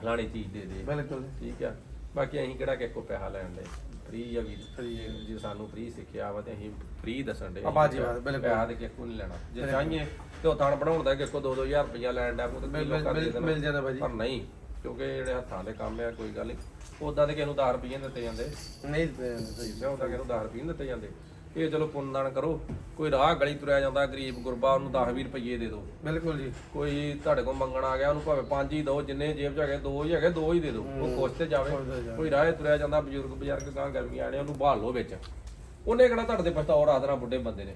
ਫਲਾਣੀ ਚੀਜ਼ ਦੇ ਦੇ। ਬਿਲਕੁਲ। ਠੀਕ ਆ? ਬਾਕੀ ਅਸੀਂ ਕਿਹੜਾ ਕਿਸੇ ਕੋ ਪੈਸਾ ਲੈਣ ਦੇ? ਫ੍ਰੀ ਆ ਵੀ Free ਆ। ਜੇ ਸਾਨੂੰ ਫ੍ਰੀ ਸਿੱਖਿਆ ਵਾ ਤੇ ਅਸੀਂ ਫ੍ਰੀ ਦੱਸਣ ਦੇ। ਆ ਬਾਜੀ ਬਾਤ, ਬਿਲਕੁਲ। ਪੈਸਾ ਤੇ ਕਿਸੇ ਕੋ ਨਹੀਂ ਲੈਣਾ। ਜੇ ਚਾਹੀਏ ਤੇ ਉਹ ਥਣ ਬਣਾਉਣ ਦਾ ਕਿਸੇ ਕੋ 2-2000 ਰੁਪਇਆ ਲੈਣ ਦਾ ਤੇ ਮਿਲ- ਲੋਕਾਂ ਮਿਲ- ਜਾਂਦਾ ਭਾਜੀ। ਪਰ ਨਹੀਂ ਕਿਉਂਕਿ ਜਿਹੜੇ ਹੱਥਾਂ ਦੇ ਕੰਮ ਆ ਕੋਈ ਗੱਲ ਨਹੀਂ। ਉਦਾਂ ਤੇ ਕਿਸੇ ਨੂੰ 10 ਰੁਪਏ ਦਿੱਤੇ ਜਾਂਦੇ। ਨਹੀਂ ਸਹੀ ਸਹੀ ਉਦਾਂ ਕਿਸੇ ਨੂੰ 10 ਰੁਪਏ ਦਿੱਤੇ ਜਾਂਦੇ। ਇਹ ਚਲੋ ਪੁੰਨਦਾਨ ਕਰੋ। ਕੋਈ ਰਾਹ ਗਲੀ ਤੁਰਿਆ ਜਾਂਦਾ ਗਰੀਬ ਗੁਰਬਾ ਉਹਨੂੰ 10-20 ਰੁਪਏ ਦੇ ਦਿਓ। ਬਿਲਕੁਲ ਜੀ। ਕੋਈ ਤੁਹਾਡੇ ਕੋਲ ਮੰਗਣ ਆ ਗਿਆ ਉਹਨੂੰ ਭਾਵੇਂ ਪੰਜ ਹੀ ਦਿਓ ਜਿੰਨੇ ਜੇਬ 'ਚ ਹੈਗੇ ਦੋ ਹੀ ਹੈਗੇ ਦੋ ਹੀ ਦੇ ਦਿਓ। ਉਹ ਖੁਸ਼ ਤੇ ਜਾਵੇ। ਕੋਈ ਰਾਹ ਤੁਰਿਆ ਜਾਂਦਾ ਬਜ਼ੁਰਗ ਬਜ਼ੁਰਗ ਗਾਂ ਗਰਮੀਆਂ ਆਣੇ ਉਹਨੂੰ ਭਾਲ ਲਓ ਵਿੱਚ। ਉਹਨੇ ਕਿਹੜਾ ਤੁਹਾਡੇ ਤੇ ਪਛਤਾਓ ਰਾਤ ਨਾਲ ਬੁੱਢੇ ਬੰਦੇ ਨੇ?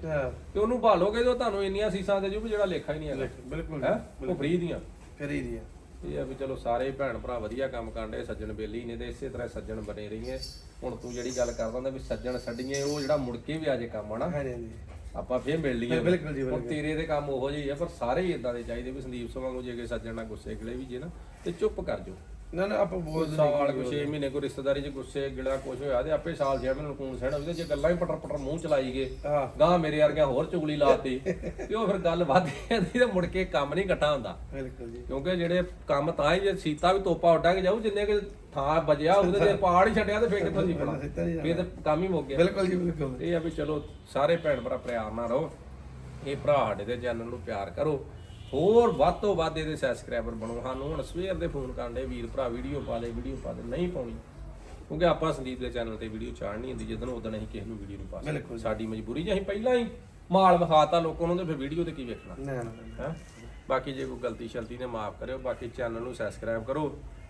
ਤੇ ਉਹਨੂੰ ਭਾਲੋਗੇ ਤੇ ਤੁਹਾਨੂੰ ਇੰਨੀਆਂ ਸੀਸਾਂ ਦੇ ਜੂ ਜਿਹੜਾ ਲੇਖਾ ਹੀ ਨਹੀਂ ਹੈਗਾ। ਬਿਲਕੁਲ ਹੈ? ਉਹ ਫ੍ਰੀ ਦੀਆਂ। ਫਿਰ ਹੀ ਦੀ ਆ ਇਹ ਆ ਵੀ ਚਲੋ ਸਾਰੇ ਭੈਣ ਭਰਾ ਵਧੀਆ ਕੰਮ ਕਰਦੇ ਸੱਜਣ ਬੇਲੀ ਨੇ ਤੇ ਇਸੇ ਤਰ੍ਹਾਂ ਸੱਜਣ ਬਣੇ ਰਹੀਏ। ਹੁਣ ਤੂੰ ਜਿਹੜੀ ਗੱਲ ਕਰਦਾ ਹੁੰਦਾ ਵੀ ਸੱਜਣ ਛੱਡੀਏ ਉਹ ਜਿਹੜਾ ਮੁੜ ਕੇ ਵੀ ਆ ਜੇ ਕੰਮ ਆਣਾ ਹਾਂਜੀ ਹਾਂਜੀ। ਆਪਾਂ ਫੇਰ ਮਿਲ ਲਈਏ ਬਿਲਕੁਲ ਜੀ, ਹੁਣ। ਤੇਰੇ ਦੇ ਕੰਮ ਉਹੋ ਜਿਹੇ ਹੀ ਆ ਪਰ ਸਾਰੇ ਹੀ ਇਦਾਂ ਦੇ ਚਾਹੀਦੇ ਵੀ ਸੰਦੀਪ ਸਿੰਘ ਵਾਂਗੂ ਜੇ ਕੋਈ ਸੱਜਣ ਨਾਲ ਗੁੱਸੇ ਗਿਲੇ ਵੀ ਜੇ ਨਾ ਤੇ ਚੁੱਪ ਕਰ ਜਾਓ। ਨਾ ਨਾ ਆਪਾਂ ਬੋਲਦੇ ਸਾਲ ਕੋ 6 ਮਹੀਨੇ ਕੋ ਰਿਸ਼ਤੇਦਾਰੀ ਚ ਗੁੱਸੇ ਗਿਲਾ ਕੁਝ ਹੋਇਆ ਤੇ ਆਪੇ ਸਾਲ 6 ਮਹੀਨੇ ਨੂੰ ਕੂਨ ਸਹਿਣਾ ਉਹਦੇ ਜੇ ਗੱਲਾਂ ਹੀ ਪਟਰ ਪਟਰ ਮੂੰਹ ਚਲਾਈ ਗਏ ਹਾਂ। ਗਾਂ ਮੇਰੇ ਵਰਗਿਆਂ ਹੋਰ ਚੁਗਲੀ ਲਾਤੀ ਤੇ ਉਹ ਫਿਰ ਗੱਲ ਵੱਧ ਜਾਂਦੀ ਤੇ ਮੁੜ ਕੇ ਕੰਮ ਨਹੀਂ ਇਕੱਠਾ ਹੁੰਦਾ। ਬਿਲਕੁਲ ਜੀ। ਕਿਉਂਕਿ ਜਿਹੜੇ ਕੰਮ ਤਾਂ ਹੀ ਜੇ ਸੀਤਾ ਵੀ ਤੋਪਾ ਉੱਡਾ ਕੇ ਜਾਊ ਜਿੰਨੇ ਕਿ ਥਾਂ ਬਜਿਆ ਉਹਦੇ ਤੇ ਪਾੜ ਹੀ ਛੱਡਿਆ ਤੇ ਫੇਰ ਕਿੱਥੋਂ ਪਣਾ ਸਿੱਧਾ ਫੇਰ ਤੇ ਕੰਮ ਹੀ ਮੁੱਕ ਗਿਆ। ਬਿਲਕੁਲ ਜੀ ਬਿਲਕੁਲ। ਇਹ ਆ ਵੀ ਚਲੋ ਸਾਰੇ ਭੈਣ ਭਰਾ ਪਿਆਰ ਨਾਲ ਰਹੋ। ਇਹ ਭਰਾ ਸਾਡੇ ਦੇ ਚੈਨਲ ਨੂੰ ਪਿਆਰ ਕਰੋ। ਹੋਰ ਵੱਧ ਤੋਂ ਵੱਧ ਇਹਦੇ ਸਬਸਕ੍ਰਾਈਬਰ ਬਣੋ। ਸਾਨੂੰ ਹੁਣ ਸਵੇਰ ਦੇ ਫੋਨ ਕਰਦੇ ਵੀਰ ਭਰਾ ਵੀਡੀਓ ਪਾ ਦੇ ਵੀਡੀਓ ਪਾ ਦੇ ਨਹੀਂ ਪਾਉਣੀ। ਕਿਉਂਕਿ ਆਪਾਂ ਸੰਦੀਪ ਦੇ ਚੈਨਲ ਤੇ ਵੀਡੀਓ ਚਾੜਨੀ ਹੁੰਦੀ ਜਦੋਂ ਉਦੋਂ ਅਸੀਂ ਕਿਸੇ ਨੂੰ ਵੀਡੀਓ ਨਹੀਂ ਪਾ। ਸਕਦੇ। ਸਾਡੀ ਮਜਬੂਰੀ ਜੇ ਅਸੀਂ ਪਹਿਲਾਂ ਹੀ ਮਾਲ ਵਿਖਾਤਾ ਲੋਕਾਂ ਨੂੰ ਤੇ ਫਿਰ ਵੀਡੀਓ ਤੇ ਕੀ ਵੇਖਣਾ? ਨਾ ਨਾ ਹੈਂ? ਬਾਕੀ ਜੇ ਕੋਈ ਗਲਤੀ ਸ਼ਲਤੀ ਨੇ ਮਾਫ ਕਰਿਓ। ਬਾਕੀ ਚੈਨਲ ਨੂੰ ਸਬਸਕ੍ਰਾਈਬ ਕਰੋ।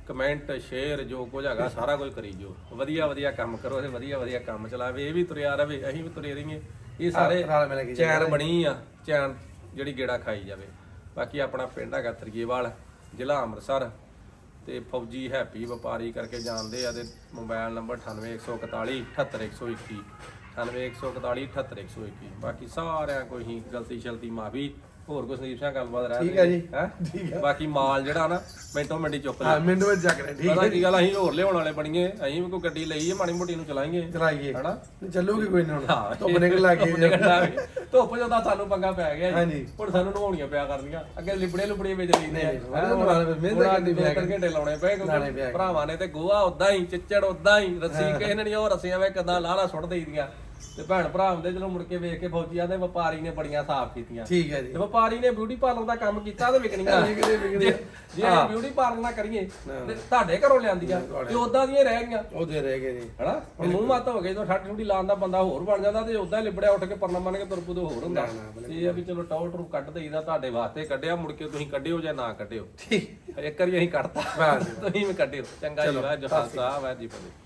ਕਮੈਂਟ ਸ਼ੇਅਰ ਜੋ ਕੁਝ ਹੈਗਾ ਸਾਰਾ ਕੁਝ ਕਰੀ ਜੋ ਵਧੀਆ ਵਧੀਆ ਕੰਮ ਕਰੋ ਤੇ ਵਧੀਆ ਵਧੀਆ ਕੰਮ ਚਲਾਵੇ ਇਹ ਵੀ ਤੁਰਿਆ ਰਵੇ ਅਸੀਂ ਵੀ ਤੁਰੇ ਰਹੀਏ। ਇਹ ਸਾਰੇ ਚੈਨ ਬਣੀ ਆ ਚੈਨ ਜਿਹੜੀ ਗੇੜਾ ਖਾਈ ਜਾਵੇ। ਬਾਕੀ ਆਪਣਾ ਪਿੰਡ ਹੈਗਾ ਤਰੀਏਵਾਲ ਜ਼ਿਲ੍ਹਾ ਅੰਮ੍ਰਿਤਸਰ ਤੇ ਫੌਜੀ ਹੈਪੀ ਵਪਾਰੀ ਕਰਕੇ ਜਾਣਦੇ ਆ ਤੇ ਮੋਬਾਈਲ ਨੰਬਰ 98141 78121 98141 78121 ਬਾਕੀ ਸਾਰਿਆਂ ਕੋਈ ਹੀ ਗਲਤੀ ਮਾਫੀ ਹੋਰ ਕੋਈ ਸੰਦੀਪ ਸਿੰਘ ਗੱਲਬਾਤ ਰਹਿ ਠੀਕ ਹੈ ਜੀ। ਹੈ? ਬਾਕੀ ਮਾਲ ਜਿਹੜਾ ਨਾ ਮਿੰਟੋ ਮਿੰਟੀ ਚੁੱਕ ਲੈ ਹਾਂ ਮਿੰਟ ਵਿੱਚ ਚੱਕ ਠੀਕ ਪਤਾ ਕੀ ਗੱਲ ਅਸੀਂ ਹੋਰ ਲਿਆਉਣ ਵਾਲੇ ਬਣੀਏ ਅਸੀਂ ਵੀ ਕੋਈ ਗੱਡੀ ਲਈ ਹੈ ਮਾੜੀ ਮੋਟੀ ਨੂੰ ਚਲਾਈਏ ਚਲਾਈਏ। ਹਨਾ? ਚੱਲੂਗੀ ਕੋਈ ਨਾ ਹਾਂ। ਧੁੱਪ ਨਿਕਲ ਲੱਗੀ ਧੁੱਪ ਜਦੋਂ ਸਾਨੂੰ ਪੰਗਾ ਪੈ ਗਿਆ ਹਾਂਜੀ। ਜੀ ਹੁਣ ਸਾਨੂੰ ਨਹਾਉਣੀਆਂ ਪਿਆ ਕਰਨੀਆਂ। ਅੱਗੇ ਲਿਬੜੇ ਲੁਬੜੇ ਵਿੱਚ ਲੈਂਦੇ ਨਹੀਂ, ਨਹੀਂ, ਉਹਦੇ ਤੋਂ ਮਿਹਨਤ ਕਰਨੀ ਪਿਆ ਘੰਟੇ ਲਾਉਣੇ ਪਏ ਲਾਉਣੇ ਪਿਆ ਕਿਉਂਕਿ ਭਰਾਵਾਂ ਨੇ ਤੇ ਗੋਹਾ ਉਦਾਂ ਹੀ ਚਿੱਚੜ ਉਦਾਂ ਹੀ ਰੱਸੀ ਕਿਸੇ ਨੇ ਨਹੀਂ ਉਹ ਰੱਸੀਆਂ ਵੇ ਕਦਾਂ ਲਾਲਾ ਸੁੱਟ ਦੇਈਦੀਆਂ। ਤੇ ਭੈਣ ਭਰਾ ਹੁੰਦੇ ਜਦੋਂ ਮੁੜ ਕੇ ਵੇਖ ਕੇ ਫੌਜੀਆਂ ਦੇ ਵਪਾਰੀ ਨੇ ਬੜੀਆਂ ਸਾਫ਼ ਕੀਤੀਆਂ। ਠੀਕ ਹੈ ਜੀ। ਤੇ ਵਪਾਰੀ ਨੇ ਬਿਊਟੀ ਪਾਰਲਰ ਦਾ ਕੰਮ ਕੀਤਾ ਤੇ ਵਿਕਣੀਆਂ ਵਿਕਦੇ, ਵਿਕਦੇ। ਜੇ- ਜੇ ਅਸੀਂ ਬਿਊਟੀ ਪਾਰਲਰ ਨਾ ਕਰੀਏ ਤੇ ਤੁਹਾਡੇ ਘਰੋਂ ਲਿਆਂਦੀਆਂ ਤੇ ਉਦਾਂ ਦੀਆਂ ਹੀ ਰਹਿ ਗਈਆਂ। ਉਹਦੇ ਰਹਿ ਗਏ ਜੀ। ਹੁਣ ਮੂੰਹ ਮੱਤ ਹੋ ਗਏ ਤਾਂ ਠੱਡ ਠੁੱਡੀ ਲਾਉਣ ਦਾ ਬੰਦਾ ਹੋਰ ਬਣ ਜਾਂਦਾ ਤੇ ਉਦਾਂ ਲਿਬੜਿਆ ਉੱਠ ਕੇ ਪਰਨਾ ਮੰਨ ਕੇ ਤੁਰਪੂ ਤੋਂ ਹੋਰ ਹੁੰਦਾ। ਇਹ ਆ ਵੀ ਚਲੋ ਟੌਰ ਟਰੂ ਕੱਢ ਦੇਈਦਾ ਤੁਹਾਡੇ ਵਾਸਤੇ ਕੱਢਿਆ ਮੁੜ ਕੇ ਤੁਸੀਂ ਕੱਢਿਓ ਜਾਂ ਨਾ ਕੱਢਿਓ। ਠੀਕ। ਇੱਕ ਵਾਰੀ ਅਸੀਂ ਕੱਢਤਾ ਵਾਹ ਤੁਸੀਂ ਵੀ ਕੱਢਿਓ। ਚੰਗਾ ਜੀ ਵਾਹ ਜਹਾਨ ਸਾਹਿਬ ਹੈ ਜੀ ਫਤਿਹ।